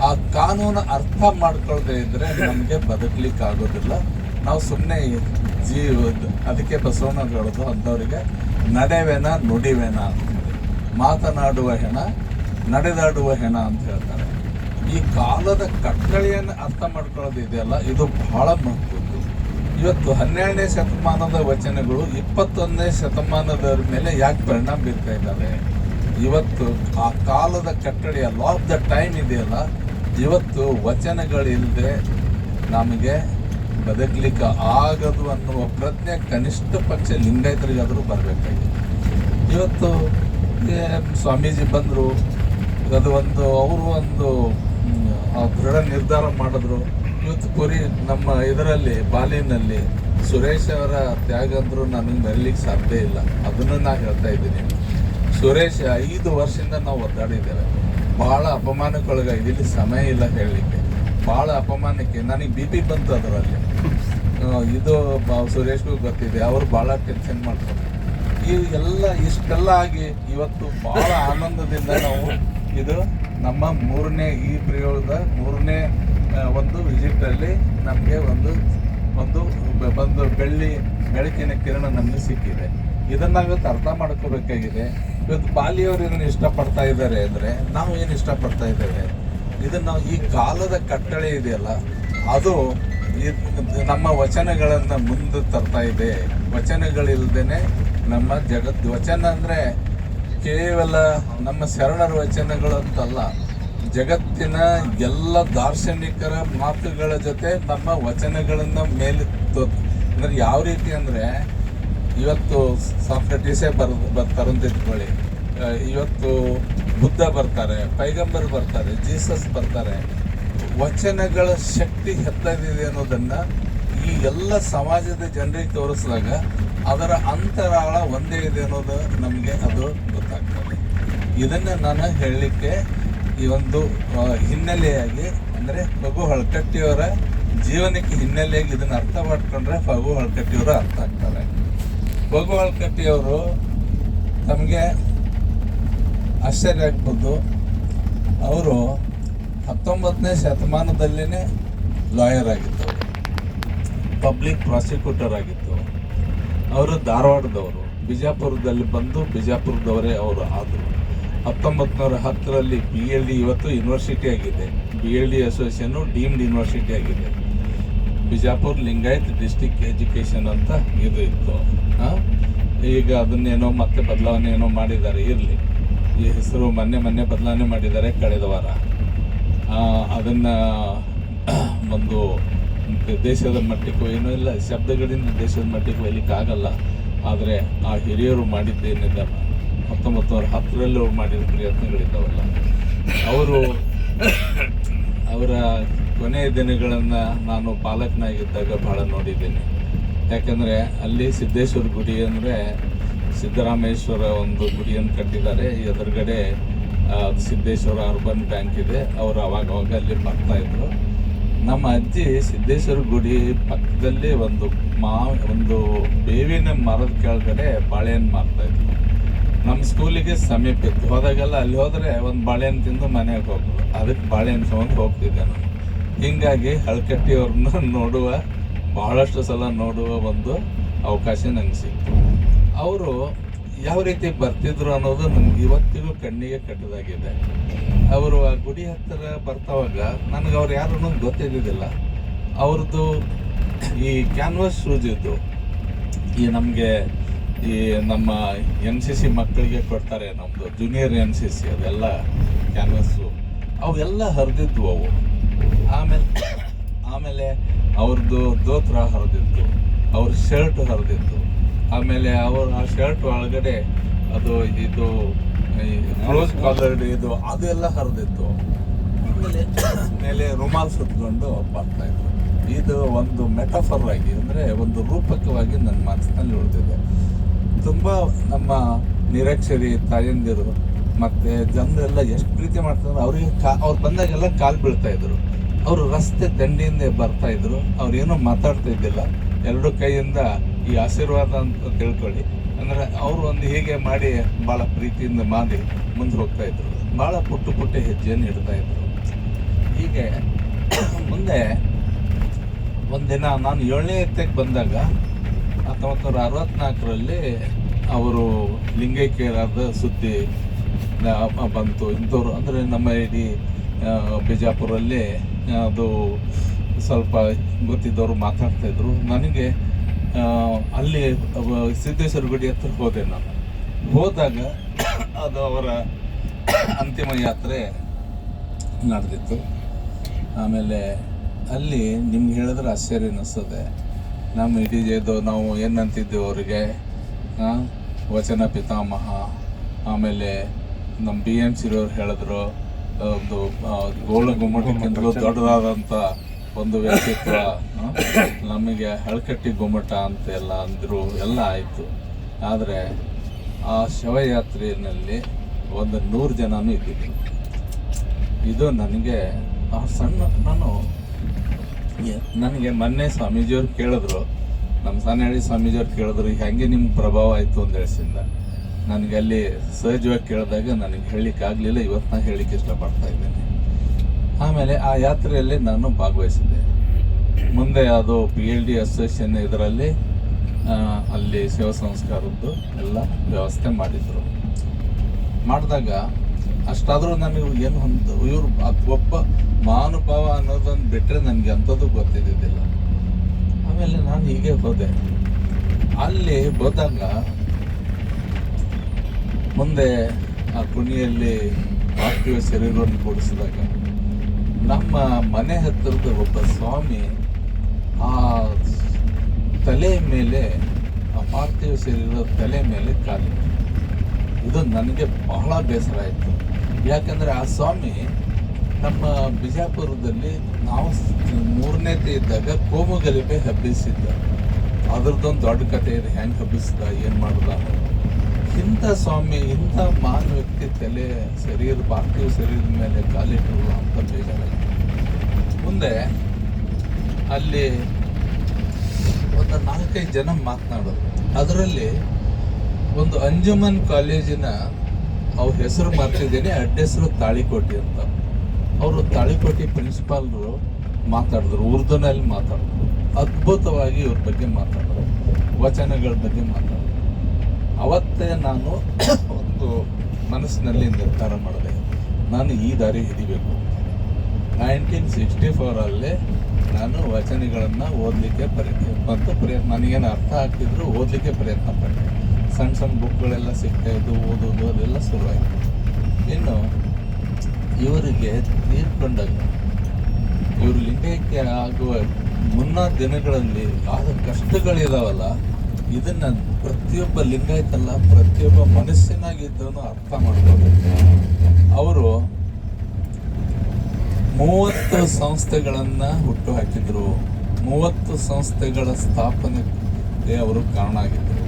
ಆ ಕಾನೂನು ಅರ್ಥ ಮಾಡ್ಕೊಳ್ದೇ ಇದ್ರೆ ನಮಗೆ ಬದುಕಲಿಕ್ಕೆ ಆಗೋದಿಲ್ಲ ನಾವು ಸುಮ್ಮನೆ ಜೀವ, ಅದಕ್ಕೆ ಬಸವಣ್ಣ ಹೇಳೋದು ಅಂಥವ್ರಿಗೆ ನಡೆವೆನ ನುಡಿವೆನ. ಮಾತನಾಡುವ ಹೆಣ ನಡೆದಾಡುವ ಹೆಣ ಅಂತ ಹೇಳ್ತಾರೆ ಈ ಕಾಲದ ಕಟ್ಟಳೆಯನ್ನು ಅರ್ಥ ಮಾಡ್ಕೊಳ್ಳೋದು ಇದೆಯಲ್ಲ, ಇದು ಬಹಳ ಮಹತ್ವದ್ದು ಇವತ್ತು ಹನ್ನೆರಡನೇ ಶತಮಾನದ ವಚನಗಳು ಇಪ್ಪತ್ತೊಂದನೇ ಶತಮಾನದ ಮೇಲೆ ಯಾಕೆ ಪರಿಣಾಮ ಬೀರ್ತಾ ಇದ್ದಾವೆ ಇವತ್ತು ಆ ಕಾಲದ ಕಟ್ಟಳೆಯ ಲಾ ಆಫ್ ದ ಟೈಮ್ ಇದೆಯಲ್ಲ, ಇವತ್ತು ವಚನಗಳಿಲ್ಲದೆ ನಮಗೆ ಬದುಕಲಿಕ್ಕೆ ಆಗದು ಅನ್ನುವ ಪ್ರಜ್ಞೆ ಕನಿಷ್ಠ ಪಕ್ಷ ಲಿಂಗಾಯತರಿಗಾದರೂ ಬರಬೇಕಾಗಿದೆ ಇವತ್ತು ಸ್ವಾಮೀಜಿ ಬಂದರು, ಅದು ಒಂದು, ಅವರು ಒಂದು ಆ ದೃಢ ನಿರ್ಧಾರ ಮಾಡಿದ್ರು. ಇವತ್ತು ಕುರಿ ನಮ್ಮ ಇದರಲ್ಲಿ, ಬಾಲಿನಲ್ಲಿ ಸುರೇಶ್ ಅವರ ತ್ಯಾಗ ಅಂದರೂ ನನಗೆ ಮರಿಲಿಕ್ಕೆ ಸಾಧ್ಯ ಇಲ್ಲ. ಅದನ್ನು ನಾನು ಹೇಳ್ತಾ ಇದ್ದೀನಿ. ಸುರೇಶ್, ಐದು ವರ್ಷದಿಂದ ನಾವು ಒದ್ದಾಡಿದ್ದೇವೆ ಭಾಳ ಅಪಮಾನಕ್ಕೊಳಗಾಗಿ ಇಲ್ಲಿ ಸಮಯ ಇಲ್ಲ ಹೇಳಲಿಕ್ಕೆ ಭಾಳ ಅಪಮಾನಕ್ಕೆ ನನಗೆ ಬಿ ಪಿ ಬಂತು ಅದರಲ್ಲಿ. ಇದು ಸುರೇಶ್ ಗೊತ್ತಿದೆ. ಅವರು ಭಾಳ ಟೆನ್ಷನ್ ಮಾಡ್ತಾರೆ. ಈ ಎಲ್ಲ ಇಷ್ಟೆಲ್ಲ ಆಗಿ ಇವತ್ತು ಬಹಳ ಆನಂದದಿಂದ ನಾವು ಇದು ನಮ್ಮ ಮೂರನೇ ಈ ಪ್ರಯೋಗದ ಮೂರನೇ ಒಂದು ವಿಸಿಟ್ ಅಲ್ಲಿ ನಮಗೆ ಒಂದು ಒಂದು ಬಂದು ಬೆಳ್ಳಿ, ಬೆಳಕಿನ ಕಿರಣ ನಮಗೆ ಸಿಕ್ಕಿದೆ. ಇದನ್ನ ಇವತ್ತು ಅರ್ಥ ಮಾಡ್ಕೋಬೇಕಾಗಿದೆ. ಇವತ್ತು ಬಾಲಿಯವರು ಏನೇನು ಇಷ್ಟಪಡ್ತಾ ಇದ್ದಾರೆ ಅಂದ್ರೆ ನಾವು ಏನು ಇಷ್ಟಪಡ್ತಾ ಇದ್ದೇವೆ? ಇದನ್ನ ಈ ಕಾಲದ ಕಟ್ಟಳೆ ಇದೆಯಲ್ಲ, ಅದು ನಮ್ಮ ವಚನಗಳನ್ನು ಮುಂದೆ ತರ್ತಾ ಇದೆ. ವಚನಗಳಿಲ್ದೇನೆ ನಮ್ಮ ಜಗತ್, ವಚನ ಅಂದರೆ ಕೇವಲ ನಮ್ಮ ಶರಣರ ವಚನಗಳು ಅಂತಲ್ಲ. ಜಗತ್ತಿನ ಎಲ್ಲ ದಾರ್ಶನಿಕರ ಮಾತುಗಳ ಜೊತೆ ನಮ್ಮ ವಚನಗಳನ್ನು ಮೇಲೆ ಅಂದರೆ ಯಾವ ರೀತಿ ಅಂದ್ರೆ, ಇವತ್ತು ಸಾಕ್ರಟೀಸೇ ಬರ್ ಬರ್ತಾರೆ ಅಂತ ಇಟ್ಕೊಳ್ಳಿ. ಇವತ್ತು ಬುದ್ಧ ಬರ್ತಾರೆ, ಪೈಗಂಬರ್ ಬರ್ತಾರೆ, ಜೀಸಸ್ ಬರ್ತಾರೆ. ವಚನಗಳ ಶಕ್ತಿ ಹೆತ್ತದಿದೆ ಅನ್ನೋದನ್ನ ಈ ಎಲ್ಲ ಸಮಾಜದ ಜನರಿಗೆ ತೋರಿಸಿದಾಗ ಅದರ ಅಂತರಾಳ ಒಂದೇ ಇದೆ ಅನ್ನೋದು ನಮಗೆ ಅದು ಗೊತ್ತಾಗ್ತದೆ. ಇದನ್ನ ನಾನು ಹೇಳಲಿಕ್ಕೆ ಈ ಒಂದು ಹಿನ್ನೆಲೆಯಾಗಿ ಅಂದರೆ ಫಗು ಹಳಕಟ್ಟಿಯವರ ಜೀವನಕ್ಕೆ ಹಿನ್ನೆಲೆಯಾಗಿ ಇದನ್ನ ಅರ್ಥ ಮಾಡ್ಕೊಂಡ್ರೆ ಫಗು ಹಳಕಟ್ಟಿಯವರು ಅರ್ಥ ಆಗ್ತಾರೆ. ಫಗು ಹಳಕಟ್ಟಿಯವರು ತಮಗೆ ಆಶ್ಚರ್ಯ ಆಗ್ಬೋದು ಅವರು ಹತ್ತೊಂಬತ್ತನೇ ಶತಮಾನದಲ್ಲೇ ಲಾಯರ್ ಆಗಿದ್ದವರು ಪಬ್ಲಿಕ್ ಪ್ರಾಸಿಕ್ಯೂಟರ್ ಆಗಿತ್ತು. ಅವರು ಧಾರವಾಡದವರು. ಬಿಜಾಪುರದಲ್ಲಿ ಬಂದು ಬಿಜಾಪುರದವರೇ ಅವರು ಆದರು. ಹತ್ತೊಂಬತ್ತು ನೂರ ಹತ್ತರಲ್ಲಿ ಬಿ ಎಲ್ ಡಿ ಇವತ್ತು ಯೂನಿವರ್ಸಿಟಿ ಆಗಿದೆ. B L D association deemed university ಆಗಿದೆ. ಬಿಜಾಪುರ್ ಲಿಂಗಾಯತ್ ಡಿಸ್ಟಿಕ್ ಎಜುಕೇಷನ್ ಅಂತ ಇದು ಇತ್ತು? ಈಗ ಅದನ್ನೇನೋ ಮತ್ತೆ ಬದಲಾವಣೆ ಏನೋ ಮಾಡಿದ್ದಾರೆ. ಇರಲಿ. ಈ ಹೆಸರು ಮೊನ್ನೆ ಮೊನ್ನೆ ಬದಲಾವಣೆ ಮಾಡಿದ್ದಾರೆ ಕಳೆದ ವಾರ. ಅದನ್ನ, ಒಂದು ದೇಶದ ಮಟ್ಟಕ್ಕೂ ಏನೂ ಇಲ್ಲ, ಶಬ್ದಗಳಿಂದ ದೇಶದ ಮಟ್ಟಕ್ಕೆ ಒಯ್ಲಿಕ್ಕೆ ಆಗಲ್ಲ ಆದರೆ ಆ ಹಿರಿಯರು ಮಾಡಿದ್ದೇನಿದಲ್ಲ ಹತ್ತೊಂಬತ್ತು ನೂರ ಹತ್ತರಲ್ಲಿ ಅವ್ರು ಮಾಡಿದ ಪ್ರಯತ್ನಗಳಿದ್ದಾವಲ್ಲ. ಅವರು ಅವರ ಕೊನೆಯ ದಿನಗಳನ್ನು ನಾನು ಪಾಲಕನಾಗಿದ್ದಾಗ ಭಾಳ ನೋಡಿದ್ದೇನೆ. ಯಾಕಂದರೆ ಅಲ್ಲಿ ಸಿದ್ದೇಶ್ವರ ಗುಡಿ ಅಂದರೆ ಸಿದ್ದರಾಮೇಶ್ವರ ಒಂದು ಗುಡಿಯನ್ನು ಕಟ್ಟಿದ್ದಾರೆ. ಎದುರುಗಡೆ ಸಿದ್ದೇಶ್ವರ ಅರ್ಬನ್ ಬ್ಯಾಂಕ್ ಇದೆ. ಅವರು ಅವಾಗ ಅವಾಗ ಅಲ್ಲಿ ಬರ್ತಾ ಇದ್ರು. ನಮ್ಮ ಅಜ್ಜಿ ಸಿದ್ದೇಶ್ವರ ಗುಡಿ ಪಕ್ಕದಲ್ಲಿ ಒಂದು ಮಾ ಒಂದು ಬೇವಿನ ಮರದ ಕೆಳಗಡೆ ಬಾಳೆಹಣ್ಣು ಮಾರ್ತಾ ಇದ್ರು. ನಮ್ಮ ಸ್ಕೂಲಿಗೆ ಸಮೀಪ ಇತ್ತು. ಹೋದಾಗೆಲ್ಲ ಅಲ್ಲಿ ಹೋದರೆ ಒಂದು ಬಾಳೆಹಣ್ಣು ತಿಂದು ಮನೆಗೆ ಹೋಗೋದು ಅದಕ್ಕೆ ಬಾಳೆಹಣ್ಣು ತಗೊಂಡು ಹೋಗ್ತಿದ್ದೆ ನಾನು. ಹೀಗಾಗಿ ಹಳಕಟ್ಟಿಯವ್ರನ್ನ ನೋಡುವ, ಬಹಳಷ್ಟು ಸಲ ನೋಡುವ ಒಂದು ಅವಕಾಶ ನನಗೆ ಸಿಕ್ತು. ಅವರು ಯಾವ ರೀತಿ ಬರ್ತಿದ್ರು ಅನ್ನೋದು ನನಗೆ ಇವತ್ತಿಗೂ ಕಣ್ಣಿಗೆ ಕಟ್ಟದಾಗಿದೆ. ಅವರು ಆ ಗುಡಿ ಹತ್ತಿರ ಬರ್ತಾವಾಗ ನನಗೆ ಅವ್ರು ಯಾರು ಅನ್ನೋದು ಗೊತ್ತಿದ್ದಿದ್ದಿಲ್ಲ. ಅವ್ರದ್ದು ಈ ಕ್ಯಾನ್ವಾಸ್ ಶೂಸ್ ಇದ್ದು, ಈ ನಮಗೆ ಈ ನಮ್ಮ ಎನ್ ಸಿ ಸಿ ಮಕ್ಕಳಿಗೆ ಕೊಡ್ತಾರೆ ನಮ್ಮದು ಜೂನಿಯರ್ ಎನ್ ಸಿ ಸಿ ಅದೆಲ್ಲ ಕ್ಯಾನ್ವಸ್ಸು ಅವೆಲ್ಲ ಹರಿದಿದ್ವು ಅವು. ಆಮೇಲೆ ಆಮೇಲೆ ಅವ್ರದ್ದು ದೋತ್ರ ಹರಿದಿತ್ತು. ಅವ್ರ ಶರ್ಟ್ ಹರಿದಿತ್ತು. ಆಮೇಲೆ ಅವರು ಆ ಶರ್ಟ್ ಒಳಗಡೆ ಅದು ಇದು ಕ್ಲೋಸ್ ಕಾಲರ್ ಇದು ಅದೆಲ್ಲ ಹರಿದಿತ್ತು. ಮೇಲೆ ರುಮಾಲ್ ಸುತ್ಕೊಂಡು ಬರ್ತಾ ಇದ್ರು. ಇದು ಒಂದು ಮೆಟಫರ್ ಆಗಿ ಅಂದರೆ ಒಂದು ರೂಪಕವಾಗಿ ನನ್ನ ಮನಸ್ಸಿನಲ್ಲಿ ಉಳಿದಿದೆ. ತುಂಬ ನಮ್ಮ ನಿರಕ್ಷರಿ ತಾಯಂದಿರು ಮತ್ತು ಜನರೆಲ್ಲ ಎಷ್ಟು ಪ್ರೀತಿ ಮಾಡ್ತಾರೆ ಅವರಿಗೆ ಕಾ ಅವ್ರು ಬಂದಾಗೆಲ್ಲ ಕಾಲು ಬೀಳ್ತಾ ಇದ್ರು. ಅವರು ರಸ್ತೆ ದಂಡಿಯಿಂದ ಬರ್ತಾ ಇದ್ರು. ಅವ್ರು ಏನೂ ಮಾತಾಡ್ತಾ ಇದ್ದಿಲ್ಲ. ಎರಡು ಕೈಯಿಂದ ಈ ಆಶೀರ್ವಾದ ಅಂತ ತಿಳ್ಕೊಳ್ಳಿ. ಅಂದರೆ ಅವರು ಒಂದು ಹೀಗೆ ಮಾಡಿ ಭಾಳ ಪ್ರೀತಿಯಿಂದ ಮಾಡಿ ಮುಂದೆ ಹೋಗ್ತಾ ಇದ್ರು. ಭಾಳ ಪುಟ್ಟ ಪುಟ್ಟ ಹೆಜ್ಜೆಯನ್ನು ಇಡ್ತಾ ಇದ್ರು. ಹೀಗೆ ಮುಂದೆ ಒಂದಿನ ನಾನು ಏಳನೇ ಎತ್ತಕ್ಕೆ ಬಂದಾಗ ಹತ್ತೊಂಬತ್ತು ನೂರ ಅರವತ್ನಾಲ್ಕರಲ್ಲಿ ಅವರು ಲಿಂಗೈಕ್ಯರಾದ ಸುದ್ದಿ ಬಂತು. ಇಂಥವ್ರು ಅಂದರೆ ನಮ್ಮ ಇಡೀ ಬಿಜಾಪುರಲ್ಲಿ ಅದು ಸ್ವಲ್ಪ ಗೊತ್ತಿದ್ದವರು ಮಾತಾಡ್ತಾಯಿದ್ರು ನನಗೆ ಅಲ್ಲಿ ಸಿದ್ದೇಶ್ವರ ಗುಡಿ ಹತ್ರ ಹೋದೆ ನಾನು. ಹೋದಾಗ ಅದು ಅವರ ಅಂತಿಮ ಯಾತ್ರೆ ನಡೆದಿತ್ತು. ಆಮೇಲೆ ಅಲ್ಲಿ ನಿಮ್ಗೆ ಹೇಳಿದ್ರೆ ಆಶ್ಚರ್ಯ ಅನ್ನಿಸ್ತದೆ ನಮ್ಮ ಇಡೀ ಇದು ನಾವು ಏನಂತಿದ್ದೇವೆ ಅವರಿಗೆ? ವಚನ ಪಿತಾಮಹ. ಆಮೇಲೆ ನಮ್ಮ ಬಿ ಎಂ ಸಿರವ್ರು ಹೇಳಿದ್ರು ಒಂದು ಗೋಲ್ಡನ್ ಗೋಳ ಗುಮ್ಮಟಕ್ಕಿಂತಲೂ ದೊಡ್ಡದಾದಂಥ ಒಂದು ವ್ಯಕ್ತಿತ್ವ ನಮಗೆ ಹಳಕಟ್ಟಿ ಗುಮ್ಮಟ ಅಂತ ಎಲ್ಲ ಅಂದರು ಎಲ್ಲ ಆಯಿತು. ಆದರೆ ಆ ಶವಯಾತ್ರೆಯಲ್ಲಿ ಒಂದು ನೂರು ಜನನೂ ಇದ್ದಿದ್ದರು ಇದು ನನಗೆ, ಆ ಸಣ್ಣ, ನಾನು ನನಗೆ ಮೊನ್ನೆ ಸ್ವಾಮೀಜಿಯವ್ರು ಕೇಳಿದ್ರು. ನಮ್ಮ ಸಾನಹಳ್ಳಿ ಸ್ವಾಮೀಜಿಯವ್ರು ಕೇಳಿದ್ರು ಹೇಗೆ ನಿಮ್ಗೆ ಪ್ರಭಾವ ಆಯಿತು ಅಂತ ಹೇಳಿಸಿಂದ. ನನಗೆ ಅಲ್ಲಿ ಸಹಜವಾಗಿ ಕೇಳಿದಾಗ ನನಗೆ ಹೇಳಲಿಕ್ಕಾಗಲಿಲ್ಲ, ಇವತ್ತು ನಾನು ಹೇಳಲಿಕ್ಕೆ ಇಷ್ಟಪಡ್ತಾ ಇದ್ದೇನೆ. ಆಮೇಲೆ ಆ ಯಾತ್ರೆಯಲ್ಲಿ ನಾನು ಭಾಗವಹಿಸಿದ್ದೆ. ಮುಂದೆ ಅದು ಪಿ ಎಲ್ ಡಿ ಅಸೋಸಿಯೇಷನ್ ಇದರಲ್ಲಿ ಅಲ್ಲಿ ಶಿವ ಸಂಸ್ಕಾರದ್ದು ಎಲ್ಲ ವ್ಯವಸ್ಥೆ ಮಾಡಿದರು. ಮಾಡಿದಾಗ ಅಷ್ಟಾದರೂ ನನಗೆ ಏನು ಹೊಂದ ಇವರು ಒಬ್ಬ ಮಹಾನುಭಾವ ಅನ್ನೋದನ್ನು ಬಿಟ್ಟರೆ ನನಗೆ ಅಂಥದ್ದು ಗೊತ್ತಿದ್ದಿದ್ದಿಲ್ಲ. ಆಮೇಲೆ ನಾನು ಹೀಗೆ ಹೋದೆ. ಅಲ್ಲಿ ಹೋದಾಗ ಮುಂದೆ ಆ ಕುಣಿಯಲ್ಲಿ ಪಾರ್ಥಿವ ಶರೀರವನ್ನು ಕೂಡಿಸಿದಾಗ ನಮ್ಮ ಮನೆ ಹತ್ತಿರದ ಒಬ್ಬ ಸ್ವಾಮಿ ಆ ತಲೆ ಮೇಲೆ, ಆ ಪಾರ್ಥಿವ ಶರೀರದ ತಲೆ ಮೇಲೆ ಕಾಲಿಟ್ಟು ಇದು ನನಗೆ ಬಹಳ ಬೇಸರ ಆಯಿತು. ಯಾಕಂದರೆ ಆ ಸ್ವಾಮಿ ನಮ್ಮ ಬಿಜಾಪುರದಲ್ಲಿ ನಾವು ಮೂರನೇತೆ ಇದ್ದಾಗ ಕೋಮುಗಲಿಪೆ ಹಬ್ಬಿಸಿದ್ದ. ಅದ್ರದ್ದೊಂದು ದೊಡ್ಡ ಕಥೆ ಇದೆ, ಹೆಂಗೆ ಹಬ್ಬಿಸ್ದ, ಏನು ಮಾಡ್ದ. ಇಂಥ ಸ್ವಾಮಿ, ಇಂಥ ಮಾನ ವ್ಯಕ್ತಿ ತಲೆ ಶರೀರ ಪಾರ್ಥಿವ ಶರೀರದ ಮೇಲೆ ಕಾಲಿಟ್ಟರು ಅಂತ ಬೇಜಾರಾಯಿತು ಮುಂದೆ ಅಲ್ಲಿ ಒಂದು ನಾಲ್ಕೈದು ಜನ ಮಾತನಾಡೋದು ಅದರಲ್ಲಿ ಒಂದು ಅಂಜುಮನ್ ಕಾಲೇಜಿನ ಅವ್ರ ಹೆಸರು ಮಾಡ್ತಿದ್ದೀನಿ ಅಡ್ಡ ಹೆಸರು ತಾಳಿಕೋಟಿ ಅಂತ. ಅವರು ತಾಳಿಕೋಟಿ ಪ್ರಿನ್ಸಿಪಾಲ್ರು ಮಾತಾಡಿದ್ರು, ಉರ್ದುನಲ್ಲಿ ಮಾತಾಡಿದ್ರು. ಅದ್ಭುತವಾಗಿ ಇವ್ರ ಬಗ್ಗೆ ಮಾತಾಡಿದ್ರು, ವಚನಗಳ ಬಗ್ಗೆ ಮಾತಾಡಿದ್ರು. ಅವತ್ತೇ ನಾನು ಒಂದು ಮನಸ್ಸಿನಲ್ಲಿ ನಿರ್ಧಾರ ಮಾಡಿದೆ. ನಾನು ಈ ದಾರಿ ಹಿಡಿಬೇಕು. ನೈನ್ಟೀನ್ ಸಿಕ್ಸ್ಟಿ ಫೋರಲ್ಲೇ ನಾನು ವಚನಗಳನ್ನು ಓದಲಿಕ್ಕೆ ಪ್ರಯತ್ನ ಮತ್ತು ಪ್ರಯತ್ನ, ನನಗೇನು ಅರ್ಥ ಆಗ್ತಿದ್ರು ಓದಲಿಕ್ಕೆ ಪ್ರಯತ್ನ ಪಟ್ಟೆ. ಸಣ್ಣ ಸಣ್ಣ ಬುಕ್ಗಳೆಲ್ಲ ಸಿಗ್ತಾ ಇದ್ದು ಓದೋದು, ಅದೆಲ್ಲ ಶುರುವಾಯಿತು. ಇನ್ನು ಇವರಿಗೆ ತೀರ್ಕೊಂಡಾಗ ಇವರು ಲಿಂಗೈಕ್ಯ ಆಗುವ ಮುನ್ನ ದಿನಗಳಲ್ಲಿ ಆದ ಕಷ್ಟಗಳಿದಾವಲ್ಲ ಇದನ್ನ ಪ್ರತಿಯೊಬ್ಬ ಲಿಂಗಾಯತಲ್ಲ, ಪ್ರತಿಯೊಬ್ಬ ಮನಸ್ಸಿನಾಗಿದ್ದವನು ಅರ್ಥ ಮಾಡ್ಕೋಬೇಕು ಅವರು ಮೂವತ್ತು ಸಂಸ್ಥೆಗಳನ್ನ ಹುಟ್ಟು ಹಾಕಿದ್ರು ಮೂವತ್ತು ಸಂಸ್ಥೆಗಳ ಸ್ಥಾಪನೆಗೆ ಅವರು ಕಾರಣ ಆಗಿದ್ದರು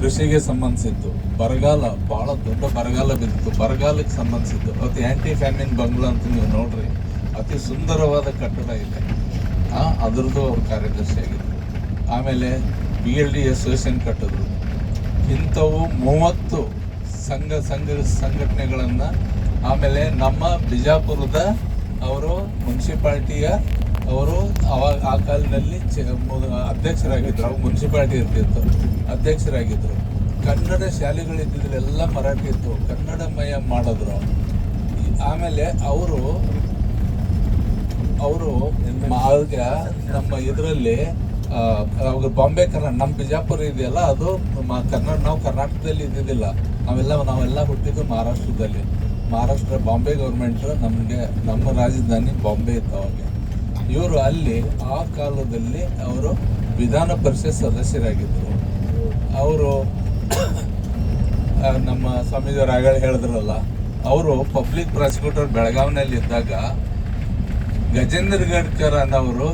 ಕೃಷಿಗೆ ಸಂಬಂಧಿಸಿದ್ದು, ಬರಗಾಲ, ಬಹಳ ದೊಡ್ಡ ಬರಗಾಲ ಬಿದ್ದಿತ್ತು. ಬರಗಾಲಕ್ಕೆ ಸಂಬಂಧಿಸಿದ್ದು, ಅವತ್ತು ಆಂಟಿ ಫ್ಯಾಮಿನ್ ಬಂಗ್ಲಾ ಅಂತ ನೀವು ನೋಡ್ರಿ, ಅತಿ ಸುಂದರವಾದ ಕಟ್ಟಡ ಇದೆ. ಅದ್ರದ್ದು ಅವ್ರು ಕಾರ್ಯದರ್ಶಿ ಆಗಿದ್ದರು ಆಮೇಲೆ ಬಿ ಎಲ್ ಡಿ ಅಸೋಸಿಯೇಷನ್ ಕಟ್ಟಿದ್ರು. ಇಂಥವು ಮೂವತ್ತು ಸಂಘ ಸಂಘ ಸಂಘಟನೆಗಳನ್ನು ಆಮೇಲೆ ನಮ್ಮ ಬಿಜಾಪುರದ ಅವರು ಮುನ್ಸಿಪಾಲ್ಟಿಯ ಅವರು ಅವಾಗ ಆ ಕಾಲದಲ್ಲಿ ಅಧ್ಯಕ್ಷರಾಗಿದ್ದರು ಅವಾಗ ಮುನ್ಸಿಪಾಲ್ಟಿ ಇರ್ತಿತ್ತು. ಅಧ್ಯಕ್ಷರಾಗಿದ್ದರು ಕನ್ನಡ ಶಾಲೆಗಳಿದ್ದಿದ್ದೆಲ್ಲ ಮರಾಠಿ ಇತ್ತು. ಕನ್ನಡಮಯ ಮಾಡಿದ್ರು ಆಮೇಲೆ ಅವರು ಅವರು ಆಗ ನಮ್ಮ ಇದರಲ್ಲಿ ಅವಾಗ ಬಾಂಬೆ ಕರ್ನಾಟಕ ನಮ್ಮ ಬಿಜಾಪುರ ಇದೆಯಲ್ಲ, ಅದು ಕರ್ನಾಟಕ ನಾವು ಕರ್ನಾಟಕದಲ್ಲಿ ಇದ್ದಿದ್ದಿಲ್ಲ. ನಾವೆಲ್ಲ ನಾವೆಲ್ಲ ಹುಟ್ಟಿದ್ದು ಮಹಾರಾಷ್ಟ್ರದಲ್ಲಿ. ಮಹಾರಾಷ್ಟ್ರ ಬಾಂಬೆ ಗೌರ್ಮೆಂಟ್ ನಮಗೆ ನಮ್ಮ ರಾಜಧಾನಿ ಬಾಂಬೆ ಇತ್ತು ಅವಾಗ. ಇವರು ಅಲ್ಲಿ ಆ ಕಾಲದಲ್ಲಿ ಅವರು ವಿಧಾನ ಪರಿಷತ್ ಸದಸ್ಯರಾಗಿದ್ದರು ಅವರು ನಮ್ಮ ಸ್ವಾಮೀಜಿ ಆಗಳ ಹೇಳಿದ್ರಲ್ಲ, ಅವರು ಪಬ್ಲಿಕ್ ಪ್ರಾಸಿಕ್ಯೂಟರ್ ಬೆಳಗಾವಿನಲ್ಲಿ ಇದ್ದಾಗ ಗಜೇಂದ್ರ ಗಡ್ಕರ್ ಅನ್ನೋರು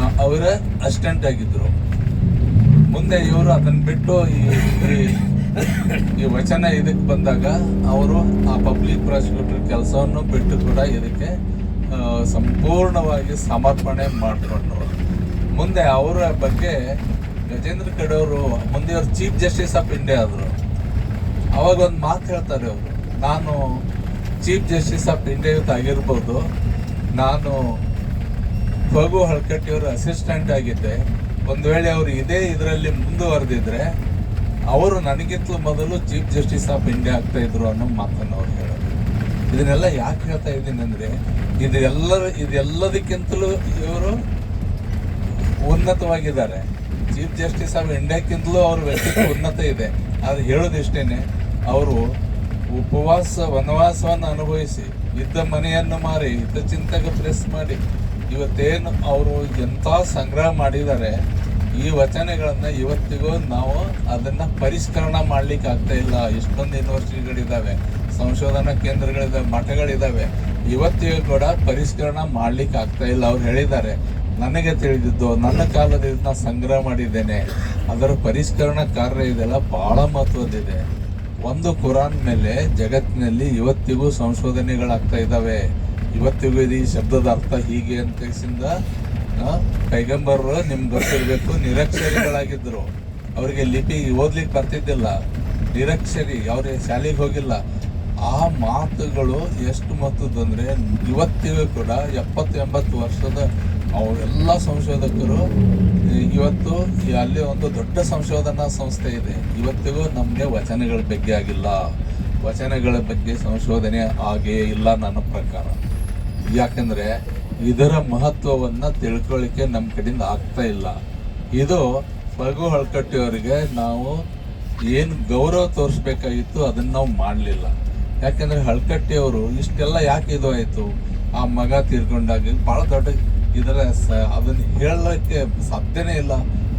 ಅವರ ಅಸಿಸ್ಟೆಂಟ್ ಆಗಿದ್ರು. ಮುಂದೆ ಇವರು ಅದನ್ನ ಬಿಟ್ಟು ಈ ಈ- ಈ ವಚನ ಇದಕ್ಕೆ ಬಂದಾಗ ಅವರು ಆ ಪಬ್ಲಿಕ್ ಪ್ರಾಸಿಕ್ಯೂಟರ್ ಕೆಲಸವನ್ನು ಬಿಟ್ಟು ಕೂಡ ಇದಕ್ಕೆ ಸಂಪೂರ್ಣವಾಗಿ ಸಮರ್ಪಣೆ ಮಾಡಿಕೊಂಡ್ರು ಮುಂದೆ ಅವರ ಬಗ್ಗೆ ಗಜೇಂದ್ರ ಕಡೆಯವರು ಮುಂದೆ ಅವರು ಚೀಫ್ ಜಸ್ಟಿಸ್ ಆಫ್ ಇಂಡಿಯಾ ಆದರು. ಅವಾಗ ಒಂದು ಮಾತು ಹೇಳ್ತಾರೆ ಅವರು. ನಾನು ಚೀಫ್ ಜಸ್ಟಿಸ್ ಆಫ್ ಇಂಡಿಯಾ ಆಗಿರ್ಬೋದು. ನಾನು ಫಗು ಹಳ್ಕಟ್ಟಿಯವರ ಅಸಿಸ್ಟೆಂಟ್ ಆಗಿದ್ದೆ. ಒಂದು ವೇಳೆ ಅವರು ಇದೇ ಇದರಲ್ಲಿ ಮುಂದುವರೆದಿದ್ರೆ ಅವರು ನನಗಿಂತಲೂ ಮೊದಲು ಚೀಫ್ ಜಸ್ಟಿಸ್ ಆಫ್ ಇಂಡಿಯಾ ಆಗ್ತಾ ಇದ್ರು ಅನ್ನೋ ಮಾತನ್ನು ಅವ್ರು ಹೇಳೋದು. ಇದನ್ನೆಲ್ಲ ಯಾಕೆ ಹೇಳ್ತಾ ಇದ್ದೀನಿ ಅಂದರೆ ಇದೆಲ್ಲರ ಇದೆಲ್ಲದಕ್ಕಿಂತಲೂ ಇವರು ಉನ್ನತವಾಗಿದ್ದಾರೆ. ಚೀಫ್ ಜಸ್ಟಿಸ್ ಆಫ್ ಇಂಡಿಯಾಕ್ಕಿಂತಲೂ ಅವ್ರ ವ್ಯಕ್ತಿತ್ವ ಉನ್ನತ ಇದೆ. ಅದು ಹೇಳೋದಿಷ್ಟೇನೆ, ಅವರು ಉಪವಾಸ, ವನವಾಸವನ್ನು ಅನುಭವಿಸಿ, ಇದ್ದ ಮನೆಯನ್ನು ಮಾರಿ, ಇದ್ದ ಚಿಂತಕ ಪ್ರೆಸ್ ಮಾಡಿ ಇವತ್ತೇನು ಅವರು ಎಂಥ ಸಂಗ್ರಹ ಮಾಡಿದ್ದಾರೆ, ಈ ವಚನೆಗಳನ್ನು ಇವತ್ತಿಗೂ ನಾವು ಅದನ್ನ ಪರಿಷ್ಕರಣ ಮಾಡ್ಲಿಕ್ಕೆ ಆಗ್ತಾ ಇಲ್ಲ. ಎಷ್ಟೊಂದು ಯೂನಿವರ್ಸಿಟಿಗಳಿದ್ದಾವೆ ಸಂಶೋಧನಾ ಕೇಂದ್ರಗಳಿದ್ದಾವೆ ಮಠಗಳಿದ್ದಾವೆ ಇವತ್ತಿಗೂ ಕೂಡ ಪರಿಷ್ಕರಣ ಮಾಡ್ಲಿಕ್ಕೆ ಆಗ್ತಾ ಇಲ್ಲ. ಅವ್ರು ಹೇಳಿದ್ದಾರೆ, ನನಗೆ ತಿಳಿದಿದ್ದು, ನನ್ನ ಕಾಲದಿಂದ ಸಂಗ್ರಹ ಮಾಡಿದ್ದೇನೆ. ಅದರ ಪರಿಷ್ಕರಣ ಕಾರ್ಯ ಇದೆಲ್ಲ ಬಹಳ ಮಹತ್ವದಿದೆ ಒಂದು ಕುರಾನ್ ಮೇಲೆ ಜಗತ್ತಿನಲ್ಲಿ ಇವತ್ತಿಗೂ ಸಂಶೋಧನೆಗಳಾಗ್ತಾ ಇದ್ದಾವೆ ಇವತ್ತಿಗೂ ಈ ಶಬ್ದದ ಅರ್ಥ ಹೀಗೆ ಅಂತ ಕೇಸಿಂದ ಪೈಗಂಬರ್ರು ನಿಮ್ಗೆ ಗೊತ್ತಿರಬೇಕು ನಿರಕ್ಷರಿಗಳಾಗಿದ್ದರು ಅವರಿಗೆ ಲಿಪಿ ಓದ್ಲಿಕ್ಕೆ ಬರ್ತಿದ್ದಿಲ್ಲ. ನಿರಕ್ಷರಿ ಅವ್ರಿಗೆ ಶಾಲೆಗೆ ಹೋಗಿಲ್ಲ. ಆ ಮಾತುಗಳು ಎಷ್ಟು ಮಹತ್ವದಂದ್ರೆ ಇವತ್ತಿಗೂ ಕೂಡ ಎಪ್ಪತ್ತು ಎಂಬತ್ತು ವರ್ಷದ ಅವರೆಲ್ಲ ಸಂಶೋಧಕರು, ಇವತ್ತು ಅಲ್ಲಿ ಒಂದು ದೊಡ್ಡ ಸಂಶೋಧನಾ ಸಂಸ್ಥೆ ಇದೆ. ಇವತ್ತಿಗೂ ನಮಗೆ ವಚನಗಳ ಬಗ್ಗೆ ಆಗಿಲ್ಲ. ವಚನಗಳ ಬಗ್ಗೆ ಸಂಶೋಧನೆ ಆಗೇ ಇಲ್ಲ ನನ್ನ ಪ್ರಕಾರ. ಯಾಕಂದ್ರೆ ಇದರ ಮಹತ್ವವನ್ನ ತಿಳ್ಕೊಳ್ಳಿಕ್ಕೆ ನಮ್ಮ ಕಡೆಯಿಂದ ಆಗ್ತಾ ಇಲ್ಲ. ಇದು ಫಗು ಹಳ್ಕಟ್ಟಿಯವರಿಗೆ ನಾವು ಏನು ಗೌರವ ತೋರಿಸ್ಬೇಕಾಗಿತ್ತು ಅದನ್ನ ನಾವು ಮಾಡಲಿಲ್ಲ. ಯಾಕಂದ್ರೆ ಹಳ್ಕಟ್ಟಿಯವರು ಇಷ್ಟೆಲ್ಲ ಯಾಕೆ ಇದು ಆಯಿತು? ಆ ಮಗ ತೀರ್ಕೊಂಡಾಗ ಭಾಳ ದೊಡ್ಡ ಇದರ ಸ- ಅದನ್ನು ಹೇಳಕ್ಕೆ ಸಾಧ್ಯನೇ ಇಲ್ಲ.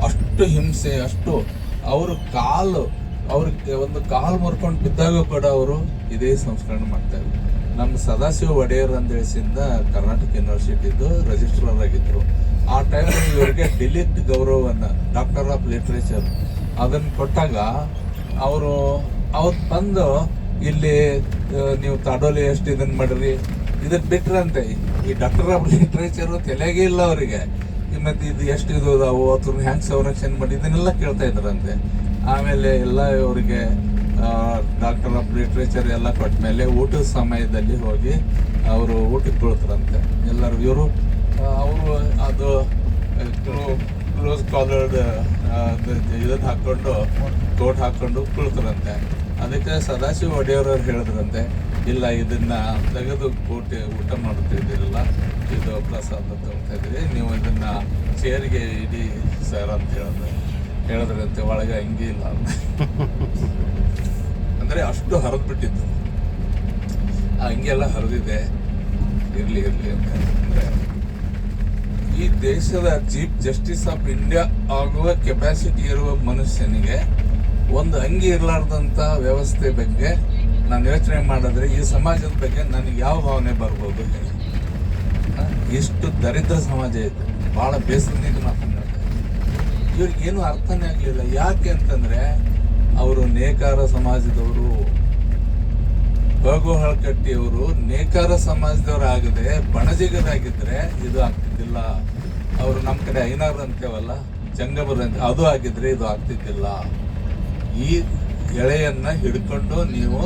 ಅಷ್ಟು ಹಿಂಸೆ, ಅಷ್ಟು ಅವರು ಕಾಲು, ಅವ್ರಿಗೆ ಒಂದು ಕಾಲು ಮುರ್ಕೊಂಡು ಬಿದ್ದಾಗ ಕೂಡ ಅವರು ಇದೇ ಸಂಸ್ಕರಣೆ ಮಾಡ್ತಾ ಇದ್ರು ನಮ್ಮ ಸದಾಶಿವ ಒಡೆಯರ್ ಅಂತ ಹೇಳಿಸಿಂದ ಕರ್ನಾಟಕ ಯೂನಿವರ್ಸಿಟಿದು ರಿಜಿಸ್ಟ್ರಾರ್ ಆಗಿದ್ರು. ಆ ಟೈಮಲ್ಲಿ ಇವರಿಗೆ ಡಿಲಿಟ್ ಗೌರವವನ್ನು ಡಾಕ್ಟರ್ ಆಫ್ ಲಿಟ್ರೇಚರ್ ಅದನ್ನು ಕೊಟ್ಟಾಗ ಅವರು, ಅವ್ರು ಬಂದು ಇಲ್ಲಿ ನೀವು ತಾಡೋಲಿ ಎಷ್ಟು ಇದನ್ನು ಮಾಡ್ರಿ? ಇದನ್ನ ಬಿಟ್ರಂತೆ. ಈ ಡಾಕ್ಟರ್ ಆಫ್ ಲಿಟ್ರೇಚರ್ ತಲೆಗೆ ಇಲ್ಲ ಅವರಿಗೆ. ಮತ್ತು ಇದು ಎಷ್ಟು ಇದು ಅದಾವು? ಅಥವಾ ಹ್ಯಾಂಗ್ ಸಂರಕ್ಷಣೆ ಮಾಡಿ? ಇದನ್ನೆಲ್ಲ ಕೇಳ್ತಾ ಇದ್ರಂತೆ. ಆಮೇಲೆ ಎಲ್ಲ ಇವರಿಗೆ ಡಾಕ್ಟರ್ ಆಫ್ ಲಿಟ್ರೇಚರ್ ಎಲ್ಲ ಕೊಟ್ಟ ಮೇಲೆ ಊಟದ ಸಮಯದಲ್ಲಿ ಹೋಗಿ ಅವರು ಊಟಕ್ಕೆ ಕುಳಿತರಂತೆ. ಎಲ್ಲರೂ ಇವರು ಅವರು ಅದು ಕ್ಲೋಸ್ ಕಾಲರ್ಡ್ ಇದನ್ನು ಹಾಕ್ಕೊಂಡು, ಕೋಟ್ ಹಾಕ್ಕೊಂಡು ಕುಳಿತರಂತೆ. ಅದಕ್ಕೆ ಸದಾಶಿವ ಒಡೆಯರವ್ರು ಹೇಳಿದ್ರಂತೆ, ಇಲ್ಲ ಇದನ್ನ ತೆಗೆದು ಕೂಟಿ ಊಟ ಮಾಡುತ್ತಿದ್ದೀರಲ್ಲ, ಇದು ಪ್ರಸಾದ ತಗೊಳ್ತಾ ಇದ್ದೀರಿ, ನೀವು ಇದನ್ನು ಚೇರಿಗೆ ಇಡಿ ಸರ್ ಅಂತ ಹೇಳಿದ್ರೆ. ಹೇಳಿದ್ರಂತೆ ಒಳಗೆ ಅಂಗಿ ಇಲ್ಲ ಅಂತ. ಅಂದ್ರೆ ಅಷ್ಟು ಹರಿದು ಬಿಟ್ಟಿದ್ದು ಎಲ್ಲ ಹರಿದಿದೆ. ಇರ್ಲಿ ಇರ್ಲಿ ಅಂತ. ಈ ದೇಶದ ಚೀಫ್ ಜಸ್ಟಿಸ್ ಆಫ್ ಇಂಡಿಯಾ ಆಗುವ ಕೆಪಾಸಿಟಿ ಇರುವ ಮನುಷ್ಯನಿಗೆ ಒಂದು ಅಂಗಿ ಇರಲಾರ್ದಂತ ವ್ಯವಸ್ಥೆ ಬಗ್ಗೆ ನಾನು ಯೋಚನೆ ಮಾಡಿದ್ರೆ ಈ ಸಮಾಜದ ಬಗ್ಗೆ ನನಗೆ ಯಾವ ಭಾವನೆ ಬರ್ಬೋದು ಎಷ್ಟು ದರಿದ್ರ ಸಮಾಜ ಇದೆ. ಬಹಳ ಬೇಸರದಿಂದ ಇವ್ರಿಗೆ ಏನು ಅರ್ಥನೇ ಆಗಲಿಲ್ಲ. ಯಾಕೆ ಅಂತಂದ್ರೆ ಅವರು ನೇಕಾರ ಸಮಾಜದವರು. ಬಗು ಕಟ್ಟಿಯವರು ನೇಕಾರ ಸಮಾಜದವರು ಆಗದೆ ಬಣಜಿಗರಾಗಿದ್ರೆ ಇದು ಆಗ್ತಿದ್ದಿಲ್ಲ. ಅವರು ನಮ್ಮ ಕಡೆ ಐನಾರ್ ಅಂತೇವಲ್ಲ, ಜಂಗಮರ ಅಂತ, ಅದು ಆಗಿದ್ರೆ ಇದು ಆಗ್ತಿದ್ದಿಲ್ಲ. ಈ ಎಳೆಯನ್ನ ಹಿಡ್ಕೊಂಡು ನೀವು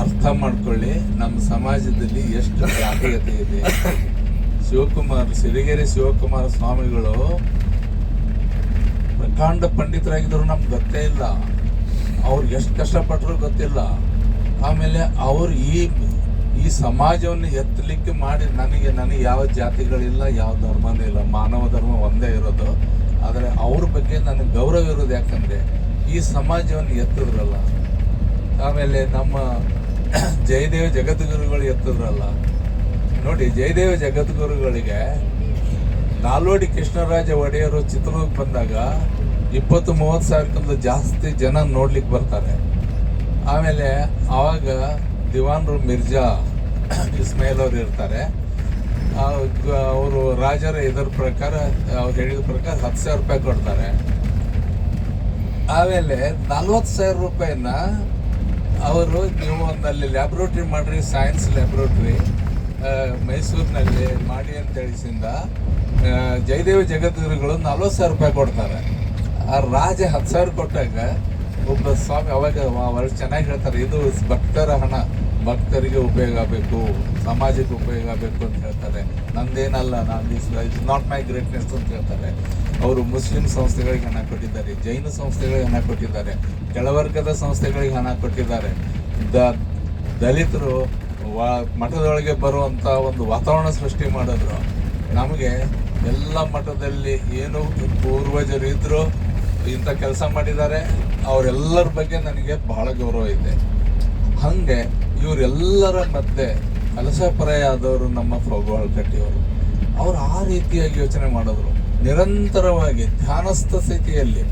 ಅರ್ಥ ಮಾಡ್ಕೊಳ್ಳಿ, ನಮ್ಮ ಸಮಾಜದಲ್ಲಿ ಎಷ್ಟು ಜಾಗ್ರತೆ ಇದೆ. ಶಿವಕುಮಾರ್, ಸಿರಿಗೆರೆ ಶಿವಕುಮಾರ ಸ್ವಾಮಿಗಳು ಪ್ರಕಾಂಡ ಪಂಡಿತರಾಗಿದ್ದರು ನಮ್ಗೆ ಗೊತ್ತೇ ಇಲ್ಲ. ಅವ್ರು ಎಷ್ಟು ಕಷ್ಟಪಟ್ಟರು ಗೊತ್ತಿಲ್ಲ. ಆಮೇಲೆ ಅವರು ಈ ಈ ಸಮಾಜವನ್ನು ಎತ್ತಲಿಕ್ಕೆ ಮಾಡಿ ನನಗೆ ನನಗೆ ಯಾವ ಜಾತಿಗಳಿಲ್ಲ, ಯಾವ ಧರ್ಮನೂ ಇಲ್ಲ. ಮಾನವ ಧರ್ಮ ಒಂದೇ ಇರೋದು. ಆದರೆ ಅವ್ರ ಬಗ್ಗೆ ನನಗೆ ಗೌರವ ಇರೋದು ಯಾಕಂದರೆ ಈ ಸಮಾಜವನ್ನು ಎತ್ತಿದ್ರಲ್ಲ. ಆಮೇಲೆ ನಮ್ಮ ಜಯದೇವ ಜಗದ್ಗುರುಗಳು ಎತ್ತಿದ್ರಲ್ಲ. ನೋಡಿ, ಜಯದೇವ ಜಗದ್ಗುರುಗಳಿಗೆ ನಾಲ್ವಡಿ ಕೃಷ್ಣರಾಜ ಒಡೆಯರು ಚಿತ್ರದುರ್ಗಕ್ಕೆ ಬಂದಾಗ ಇಪ್ಪತ್ತು ಮೂವತ್ತು ಸಾವಿರಕ್ಕಿಂತ ಜಾಸ್ತಿ ಜನ ನೋಡ್ಲಿಕ್ಕೆ ಬರ್ತಾರೆ. ಆಮೇಲೆ ಆವಾಗ ದಿವಾನ್ರು ಮಿರ್ಜಾ ಇಸ್ಮಾಯಿಲ್ ಅವ್ರು ಇರ್ತಾರೆ. ಅವರು ರಾಜರ ಇದರ ಪ್ರಕಾರ, ಅವ್ರು ಹೇಳಿದ ಪ್ರಕಾರ ಹತ್ತು ಸಾವಿರ ರೂಪಾಯಿ ಕೊಡ್ತಾರೆ. ಆಮೇಲೆ ನಲ್ವತ್ತು ಸಾವಿರ ರೂಪಾಯಿನ ಅವರು ನೀವು ಒಂದಲ್ಲಿ ಲ್ಯಾಬ್ರೋಟ್ರಿ ಮಾಡ್ರಿ, ಸೈನ್ಸ್ ಲ್ಯಾಬ್ರೋಟ್ರಿ ಮೈಸೂರಿನಲ್ಲಿ ಮಾಡಿ ಅಂತ ಹೇಳಿಸಿಂದ ಜಯದೇವ ಜಗದ್ಗುರುಗಳು ನಲ್ವತ್ತು ಸಾವಿರ ರೂಪಾಯಿ ಕೊಡ್ತಾರೆ. ಆ ರಾಜ ಹತ್ತು ಸಾವಿರ ಕೊಟ್ಟಾಗ ಒಬ್ಬ ಸ್ವಾಮಿ ಅವಾಗ ಅವರು ಚೆನ್ನಾಗಿ ಹೇಳ್ತಾರೆ, ಇದು ಭಕ್ತರ ಹಣ, ಭಕ್ತರಿಗೆ ಉಪಯೋಗ ಆಗಬೇಕು, ಸಮಾಜಕ್ಕೆ ಉಪಯೋಗ ಆಗಬೇಕು ಅಂತ ಹೇಳ್ತಾರೆ. ನಂದೇನಲ್ಲ, ನಾನು ಇಸ್ ನಾಟ್ ಮೈ ಗ್ರೇಟ್ನೆಸ್ ಅಂತ ಹೇಳ್ತಾರೆ. ಅವರು ಮುಸ್ಲಿಂ ಸಂಸ್ಥೆಗಳಿಗೆ ಹಣ ಕೊಟ್ಟಿದ್ದಾರೆ, ಜೈನ ಸಂಸ್ಥೆಗಳಿಗೆ ಹಣ ಕೊಟ್ಟಿದ್ದಾರೆ, ಕೆಳವರ್ಗದ ಸಂಸ್ಥೆಗಳಿಗೆ ಹಣ ಕೊಟ್ಟಿದ್ದಾರೆ. ದ, ದಲಿತರು ವಾ, ಮಠದೊಳಗೆ ಬರುವಂಥ ಒಂದು ವಾತಾವರಣ ಸೃಷ್ಟಿ ಮಾಡಿದ್ರು. ನಮಗೆ ಎಲ್ಲ ಮಠದಲ್ಲಿ ಏನು ಪೂರ್ವಜರು ಇದ್ರು ಇಂಥ ಕೆಲಸ ಮಾಡಿದ್ದಾರೆ. ಅವರೆಲ್ಲರ ಬಗ್ಗೆ ನನಗೆ ಬಹಳ ಗೌರವ ಇದೆ. ಹಂಗೆ ಇವರೆಲ್ಲರ ಮಧ್ಯೆ ಕಲಶಪರಾಯ ಆದವರು ನಮ್ಮ ಫೋಗೋಳ್ ಕಟ್ಟಿಯವರು ಅವರು. ಆ ರೀತಿಯಾಗಿ ಯೋಚನೆ ಮಾಡಿದ್ರು. ನಿರಂತರವಾಗಿ ಧ್ಯಾನಸ್ಥ ಸ್ಥಿತಿಯಲ್ಲಿ,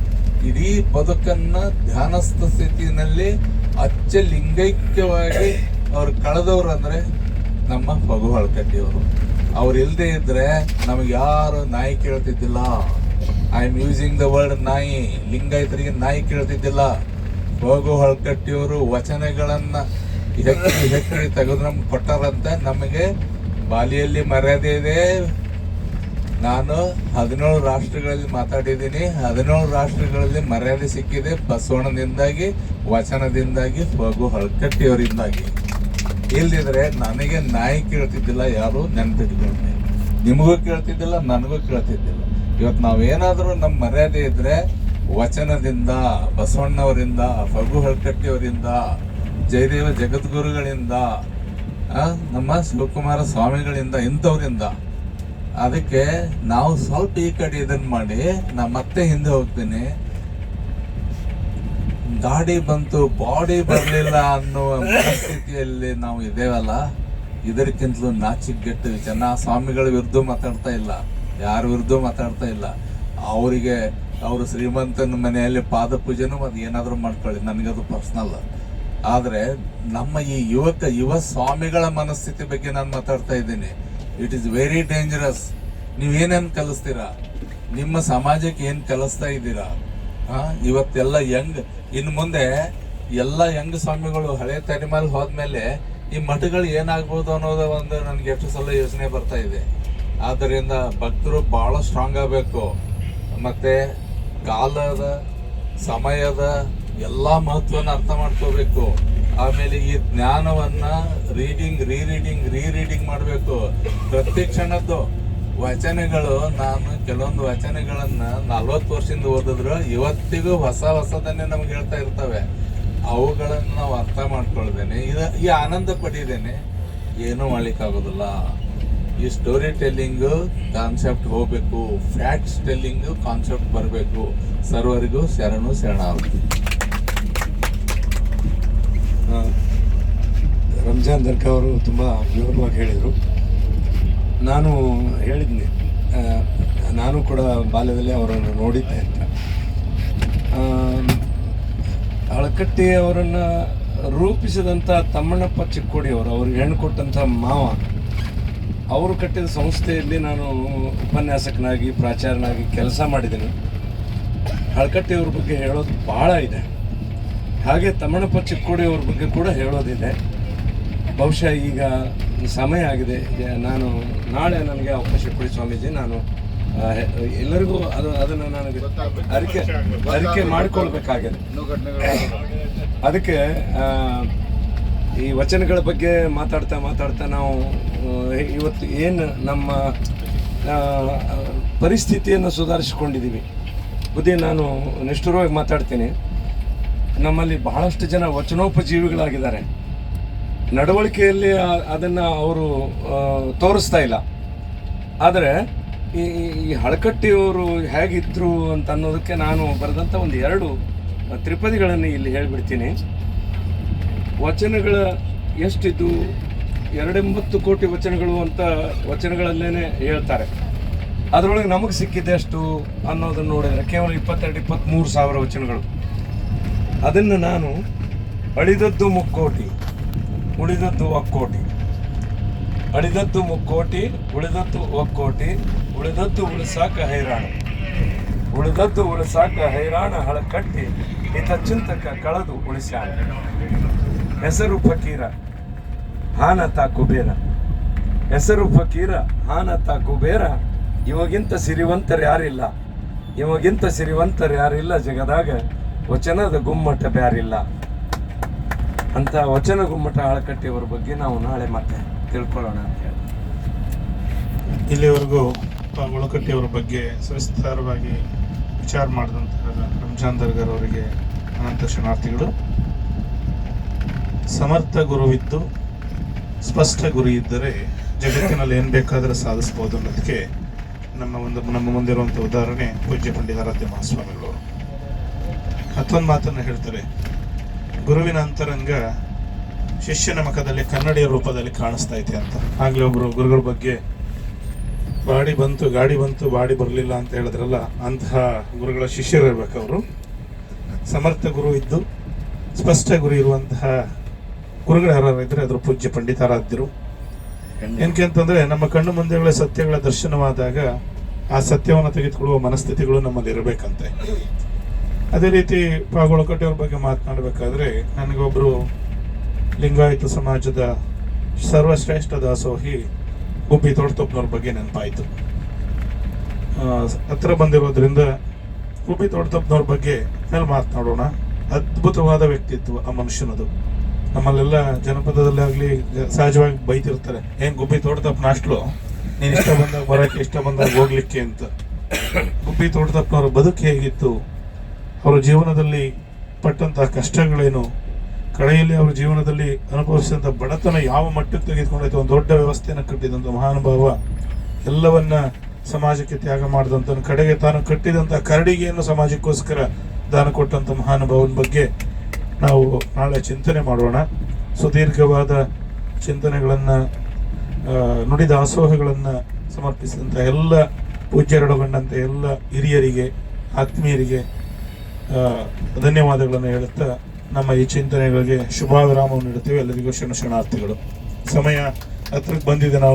ಇಡೀ ಬದುಕನ್ನು ಧ್ಯಾನಸ್ಥ ಸ್ಥಿತಿನಲ್ಲಿ ಅಚ್ಚ ಲಿಂಗೈಕ್ಯವಾಗಿ ಅವ್ರು ಕಳೆದವರು ಅಂದ್ರೆ ನಮ್ಮ ಫಗು ಹಳಕಟ್ಟಿಯವರು ಅವ್ರು ಇಲ್ಲದೆ ಇದ್ರೆ ನಮಗೆ ಯಾರು ನಾಯಿ ಕೇಳ್ತಿದ್ದಿಲ್ಲ. I am using the word ನಾಯಿ. ಲಿಂಗಾಯತರಿಗೆ ನಾಯಿ ಕೇಳ್ತಿದ್ದಿಲ್ಲ. ಹೋಗು ಹೊಳ್ಕಟ್ಟಿಯವರು ವಚನಗಳನ್ನು ಹೆಕ್ಕಿ ಹೆಕ್ಕಿ ತೆಗೆದು ನಮ್ಗೆ ಕೊಟ್ಟಾರಂತ ನಮಗೆ ಬಾಲಿಯಲ್ಲಿ ಮರ್ಯಾದೆ ಇದೆ. ನಾನು ಹದಿನೇಳು ರಾಷ್ಟ್ರಗಳಲ್ಲಿ ಮಾತಾಡಿದ್ದೀನಿ. ಹದಿನೇಳು ರಾಷ್ಟ್ರಗಳಲ್ಲಿ ಮರ್ಯಾದೆ ಸಿಕ್ಕಿದೆ. ಬಸವಣ್ಣದಿಂದಾಗಿ, ವಚನದಿಂದಾಗಿ, ಹೋಗು ಹೊಳ್ಕಟ್ಟಿಯವರಿಂದಾಗಿ. ಇಲ್ದಿದ್ರೆ ನನಗೆ ನಾಯಿ ಕೇಳ್ತಿದ್ದಿಲ್ಲ, ಯಾರು ನೆನ್ಪಿಟ್ಕೊಂಡೆ ನಿಮಗೂ ಕೇಳ್ತಿದ್ದಿಲ್ಲ, ನನಗೂ ಕೇಳ್ತಿದ್ದಿಲ್ಲ. ಇವತ್ತು ನಾವೇನಾದರೂ ನಮ್ಮ ಮರ್ಯಾದೆ ಇದ್ರೆ ವಚನದಿಂದ, ಬಸವಣ್ಣವರಿಂದ, ಫಗು ಹಳ್ಕಟ್ಟಿಯವರಿಂದ ಜಯದೇವ ಜಗದ್ಗುರುಗಳಿಂದ ನಮ್ಮ ಶಿವಕುಮಾರ ಸ್ವಾಮಿಗಳಿಂದ, ಇಂಥವರಿಂದ, ಅದಕ್ಕೆ ನಾವು ಸ್ವಲ್ಪ ಈ ಕಡೆ ಇದನ್ನು ಮಾಡಿ, ನಾ ಮತ್ತೆ ಹಿಂದೆ ಹೋಗ್ತೀನಿ. ಗಾಡಿ ಬಂತು ಬಾಡಿ ಬರಲಿಲ್ಲ ಅನ್ನೋ ಪರಿಸ್ಥಿತಿಯಲ್ಲಿ ನಾವು ಇದೇವಲ್ಲ ಇದಕ್ಕಿಂತಲೂ ನಾಚಿಕೆಟ್ಟು ಜನ ಸ್ವಾಮಿಗಳ ವಿರುದ್ಧ ಮಾತಾಡ್ತಾ ಇಲ್ಲ. ಯಾರ ವಿರುದ್ಧ ಮಾತಾಡ್ತಾ ಇಲ್ಲ. ಅವರಿಗೆ ಅವರು ಶ್ರೀಮಂತನ ಮನೆಯಲ್ಲಿ ಪಾದ ಪೂಜೆನೂ ಅದು ಏನಾದರೂ ಮಾಡ್ಕೊಳ್ಳಿ. ನನಗದು ಪರ್ಸ್ನಲ್ ಆದರೆ ನಮ್ಮ ಈ ಯುವಕ ಯುವ ಸ್ವಾಮಿಗಳ ಮನಸ್ಥಿತಿ ಬಗ್ಗೆ ನಾನು ಮಾತಾಡ್ತಾ ಇದ್ದೀನಿ. ಇಟ್ ಈಸ್ ವೆರಿ ಡೇಂಜರಸ್ ನೀವೇನೇನು ಕಲಿಸ್ತೀರಾ? ನಿಮ್ಮ ಸಮಾಜಕ್ಕೆ ಏನು ಕಲಿಸ್ತಾ ಇದ್ದೀರಾ? ಆ, ಇವತ್ತೆಲ್ಲ ಯಂಗ್ ಇನ್ನು ಮುಂದೆ ಎಲ್ಲ ಯಂಗ್ ಸ್ವಾಮಿಗಳು ಹಳೆ ತಲೆಮಾರಿ ಹೋದ್ಮೇಲೆ ಈ ಮಠಗಳು ಏನಾಗ್ಬೋದು ಅನ್ನೋದು ಒಂದು ನನಗೆ ಎಷ್ಟು ಸಲ ಯೋಚನೆ ಬರ್ತಾ ಇದೆ. ಆದ್ದರಿಂದ ಭಕ್ತರು ಬಹಳ ಸ್ಟ್ರಾಂಗ್ ಆಗಬೇಕು. ಮತ್ತೆ ಕಾಲದ, ಸಮಯದ ಎಲ್ಲ ಮಹತ್ವವನ್ನು ಅರ್ಥ ಮಾಡ್ಕೋಬೇಕು. ಆಮೇಲೆ ಈ ಜ್ಞಾನವನ್ನ ರೀಡಿಂಗ್ ರೀ ರೀಡಿಂಗ್ ರೀ ರೀಡಿಂಗ್ ಮಾಡಬೇಕು. ಪ್ರತಿ ಕ್ಷಣದ್ದು. ವಚನಗಳು, ನಾನು ಕೆಲವೊಂದು ವಚನಗಳನ್ನ ನಲ್ವತ್ತು ವರ್ಷದಿಂದ ಓದಿದ್ರು, ಇವತ್ತಿಗೂ ಹೊಸ ಹೊಸದನ್ನೇ ನಮ್ಗೆ ಹೇಳ್ತಾ ಇರ್ತವೆ. ಅವುಗಳನ್ನು ನಾವು ಅರ್ಥ ಮಾಡ್ಕೊಳ್ದೇನೆ. ಈ ಆನಂದ ಪಡಿದೇನೆ. ಏನೂ ಮಾಡ್ಲಿಕ್ಕಾಗೋದಿಲ್ಲ. ಈ ಸ್ಟೋರಿ ಟೆಲ್ಲಿಂಗ್ ಕಾನ್ಸೆಪ್ಟ್ ಹೋಗ್ಬೇಕು. ಫ್ಯಾಕ್ಟ್ಸ್ ಟೆಲ್ಲಿಂಗ್ ಕಾನ್ಸೆಪ್ಟ್ ಬರಬೇಕು. ಸರ್ವರಿಗೂ ಶರಣು ಶರಣ ರಂಜಾನ್ ದರ್ಗಾ ಅವರು ತುಂಬ ವಿವರವಾಗಿ ಹೇಳಿದರು. ನಾನು ಹೇಳಿದ್ನಿ. ನಾನು ಕೂಡ ಬಾಲ್ಯದಲ್ಲಿ ಅವರನ್ನು ನೋಡಿದ್ದೆ ಅಂತ. ಅಳಕಟ್ಟಿ ಅವರನ್ನು ರೂಪಿಸಿದಂಥ ತಮ್ಮಣ್ಣಪ್ಪ ಚಿಕ್ಕೋಡಿಯವರು ಅವ್ರಿಗೆ ಹೆಣ್ಣು ಕೊಟ್ಟಂಥ ಮಾವ, ಅವರು ಕಟ್ಟಿದ ಸಂಸ್ಥೆಯಲ್ಲಿ ನಾನು ಉಪನ್ಯಾಸಕನಾಗಿ, ಪ್ರಾಚಾರ್ಯನಾಗಿ ಕೆಲಸ ಮಾಡಿದ್ದೀನಿ. ಹಳಕಟ್ಟಿಯವ್ರ ಬಗ್ಗೆ ಹೇಳೋದು ಭಾಳ ಇದೆ. ಹಾಗೆ ತಮ್ಮಣ್ಣಪ್ಪ ಚಿಕ್ಕೋಡಿಯವ್ರ ಬಗ್ಗೆ ಕೂಡ ಹೇಳೋದಿದೆ. ಬಹುಶಃ ಈಗ ಸಮಯ ಆಗಿದೆ. ನಾನು ನಾಳೆ ನನಗೆ ಅವಕಾಶ ಕೊಡಿ ಸ್ವಾಮೀಜಿ. ನಾನು ಎಲ್ಲರಿಗೂ ಅದು, ಅದನ್ನು ನನಗೆ ಅರಿಕೆ ಅರಿಕೆ ಮಾಡಿಕೊಳ್ಬೇಕಾಗಿದೆ. ಅದಕ್ಕೆ ಈ ವಚನಗಳ ಬಗ್ಗೆ ಮಾತಾಡ್ತಾ ಮಾತಾಡ್ತಾ ನಾವು ಇವತ್ತು ಏನು ನಮ್ಮ ಪರಿಸ್ಥಿತಿಯನ್ನು ಸುಧಾರಿಸಿಕೊಂಡಿದ್ದೀವಿ. ಬುದ್ಧಿ ನಾನು ನಿಷ್ಠುರವಾಗಿ ಮಾತಾಡ್ತೀನಿ. ನಮ್ಮಲ್ಲಿ ಬಹಳಷ್ಟು ಜನ ವಚನೋಪಜೀವಿಗಳಾಗಿದ್ದಾರೆ. ನಡವಳಿಕೆಯಲ್ಲಿ ಅದನ್ನು ಅವರು ತೋರಿಸ್ತಾ ಇಲ್ಲ. ಆದರೆ ಈ, ಈ- ಈ ಹಳಕಟ್ಟಿಯವರು ಹೇಗಿದ್ರು ಅಂತ ಅನ್ನೋದಕ್ಕೆ ನಾನು ಬರೆದಂಥ ಒಂದು ಎರಡು ತ್ರಿಪದಿಗಳನ್ನು ಇಲ್ಲಿ ಹೇಳಿಬಿಡ್ತೀನಿ. ವಚನಗಳ ಎಷ್ಟಿದ್ದು? ಎರಡೆಂಬತ್ತು ಕೋಟಿ ವಚನಗಳು ಅಂತ ವಚನಗಳಲ್ಲೇ ಹೇಳ್ತಾರೆ. ಅದರೊಳಗೆ ನಮಗೆ ಸಿಕ್ಕಿದೆ ಅಷ್ಟು ಅನ್ನೋದನ್ನು ನೋಡಿದರೆ ಕೇವಲ ಇಪ್ಪತ್ತೆರಡು ಇಪ್ಪತ್ತ್ಮೂರು ಸಾವಿರ ವಚನಗಳು. ಅದನ್ನು ನಾನು ಅಳಿದದ್ದು ಮುಕ್ಕೋಟಿ. ಉಳಿದದ್ದು ಒಕ್ಕೋಟಿ ಅಳಿದದ್ದು ಮುಕ್ಕೋಟಿ ಉಳಿದದ್ದು ಒಕ್ಕೋಟಿ ಉಳಿದದ್ದು ಉಳಿಸಾಕ ಹೈರಾಣ. ಉಳಿದದ್ದು ಉಳಿಸಾಕ ಹೈರಾಣ ಹಳಕಟ್ಟಿ, ಹಿತ ಚಿಂತಕ ಕಳೆದು ಉಳಿಸ್ಯಾಣ ಹೆಸರು ಫಕೀರ ಹಾನತ ಕುಬೇರ. ಹೆಸರು ಫಕೀರ ಹಾನತ ಕುಬೇರ, ಇವಾಗಿಂತ ಸಿರಿವಂತರು ಯಾರಿಲ್ಲ. ಇವಾಗಿಂತ ಸಿರಿವಂತರು ಯಾರಿಲ್ಲ ಜಗದಾಗ, ವಚನದ ಗುಮ್ಮಟ ಬ್ಯಾರಿಲ್ಲ. ಅಂತ ವಚನ ಗುಮ್ಮಟ ಆಳಕಟ್ಟಿಯವರ ಬಗ್ಗೆ ನಾವು ನಾಳೆ ಮತ್ತೆ ತಿಳ್ಕೊಳ್ಳೋಣ ಅಂತ ಹೇಳಿ. ಇಲ್ಲಿವರೆಗೂ ಒಳಕಟ್ಟಿಯವರ ಬಗ್ಗೆ ಸವಿಸ್ತಾರವಾಗಿ ವಿಚಾರ ಮಾಡಿದಂತಹ ರಂಜಾನ್ ದರ್ಗರ್ ಅವರಿಗೆ ಅನಂತ ಶರಣಾರ್ಥಿಗಳು. ಸಮರ್ಥ ಗುರುವಿದ್ದು ಸ್ಪಷ್ಟ ಗುರಿ ಇದ್ದರೆ ಜಗತ್ತಿನಲ್ಲಿ ಏನು ಬೇಕಾದರೂ ಸಾಧಿಸಬಹುದು ಅನ್ನೋದಕ್ಕೆ ನಮ್ಮ ಒಂದು ನಮ್ಮ ಮುಂದಿರುವಂಥ ಉದಾಹರಣೆ ಪೂಜ್ಯ ಪಂಡಿತಾರಾಧ್ಯ ಮಹಾಸ್ವಾಮಿಗಳು. ಮತ್ತೊಂದು ಮಾತನ್ನು ಹೇಳ್ತಾರೆ. ಗುರುವಿನ ಅಂತರಂಗ ಶಿಷ್ಯನ ಮುಖದಲ್ಲಿ ಕನ್ನಡಿಯ ರೂಪದಲ್ಲಿ ಕಾಣಿಸ್ತಾ ಇದೆ ಅಂತ. ಆಗ್ಲೇ ಒಬ್ಬರು ಗುರುಗಳ ಬಗ್ಗೆ ಬಾಡಿ ಬಂತು ಗಾಡಿ ಬಂತು ಬಾಡಿ ಬರಲಿಲ್ಲ ಅಂತ ಹೇಳಿದ್ರಲ್ಲ ಅಂತಹ ಗುರುಗಳ ಶಿಷ್ಯರಿರ್ಬೇಕು ಅವರು. ಸಮರ್ಥ ಗುರು ಇದ್ದು ಸ್ಪಷ್ಟ ಗುರು ಇರುವಂತಹ ಗುರುಗಳು ಯಾರು ಇದ್ರೆ ಅದ್ರ ಪೂಜ್ಯ ಪಂಡಿತಾರಾಧ್ಯರು ಏನಕ್ಕೆ ಅಂತಂದ್ರೆ ನಮ್ಮ ಕಣ್ಣು ಮುಂದೆಗಳ ಸತ್ಯಗಳ ದರ್ಶನವಾದಾಗ ಆ ಸತ್ಯವನ್ನು ತೆಗೆದುಕೊಳ್ಳುವ ಮನಸ್ಥಿತಿಗಳು ನಮ್ಮಲ್ಲಿ ಇರಬೇಕಂತೆ ಅದೇ ರೀತಿ ಪಾಗೋಳಕಟ್ಟೆಯವ್ರ ಬಗ್ಗೆ ಮಾತನಾಡಬೇಕಾದ್ರೆ ನನಗೊಬ್ಬರು ಲಿಂಗಾಯತ ಸಮಾಜದ ಸರ್ವಶ್ರೇಷ್ಠ ದಾಸೋಹಿ ಗುಬ್ಬಿ ತೋಟತಪ್ಪನವ್ರ ಬಗ್ಗೆ ನೆನಪಾಯಿತು. ಹತ್ರ ಬಂದಿರೋದ್ರಿಂದ ಗುಬ್ಬಿ ತೋಟತಪ್ಪನವ್ರ ಬಗ್ಗೆ ಮೇಲೆ ಮಾತನಾಡೋಣ. ಅದ್ಭುತವಾದ ವ್ಯಕ್ತಿತ್ವ ಆ ಮನುಷ್ಯನದು. ನಮ್ಮಲ್ಲೆಲ್ಲ ಜನಪದದಲ್ಲಿ ಆಗಲಿ ಸಹಜವಾಗಿ ಬೈತಿರ್ತಾರೆ, ಏನು ಗುಬ್ಬಿ ತೋಟತಪ್ಪನ ಅಷ್ಟು ನೀನು ಇಷ್ಟ ಬಂದಾಗ ಬರಕ್ಕೆ, ಇಷ್ಟ ಬಂದಾಗ ಹೋಗ್ಲಿಕ್ಕೆ ಅಂತ. ಗುಬ್ಬಿ ತೋಟತಪ್ಪನವ್ರ ಬದುಕು ಹೇಗಿತ್ತು? ಅವರ ಜೀವನದಲ್ಲಿ ಪಟ್ಟಂತಹ ಕಷ್ಟಗಳೇನು? ಕಡೆಯಲ್ಲಿ ಅವರ ಜೀವನದಲ್ಲಿ ಅನುಭವಿಸಿದಂಥ ಬಡತನ ಯಾವ ಮಟ್ಟಕ್ಕೆ ತೆಗೆದುಕೊಂಡೈತೆ? ಒಂದು ದೊಡ್ಡ ವ್ಯವಸ್ಥೆಯನ್ನು ಕಟ್ಟಿದಂಥ ಮಹಾನುಭಾವ, ಎಲ್ಲವನ್ನ ಸಮಾಜಕ್ಕೆ ತ್ಯಾಗ ಮಾಡಿದಂಥ ಕಡೆಗೆ ತಾನು ಕಟ್ಟಿದಂಥ ಕರಡಿಗೆಯನ್ನು ಸಮಾಜಕ್ಕೋಸ್ಕರ ದಾನ ಕೊಟ್ಟಂಥ ಮಹಾನುಭಾವನ ಬಗ್ಗೆ ನಾವು ನಾಳೆ ಚಿಂತನೆ ಮಾಡೋಣ. ಸುದೀರ್ಘವಾದ ಚಿಂತನೆಗಳನ್ನು ನುಡಿದ ದಾಸೋಹಗಳನ್ನು ಸಮರ್ಪಿಸಿದಂಥ ಎಲ್ಲ ಪೂಜ್ಯರೊಳಗೊಂಡಂಥ ಎಲ್ಲ ಹಿರಿಯರಿಗೆ, ಆತ್ಮೀಯರಿಗೆ ಧನ್ಯವಾದಗಳನ್ನು ಹೇಳುತ್ತಾ ನಮ್ಮ ಈ ಚಿಂತನೆಗಳಿಗೆ ಶುಭ ವಿರಾಮವನ್ನು ನೀಡುತ್ತೇವೆ. ಎಲ್ಲರಿಗೂ ಶರಣ ಶರಣಾರ್ಥಿಗಳು. ಸಮಯ ಹತ್ರಕ್ಕೆ ಬಂದಿದೆ. ನಾವು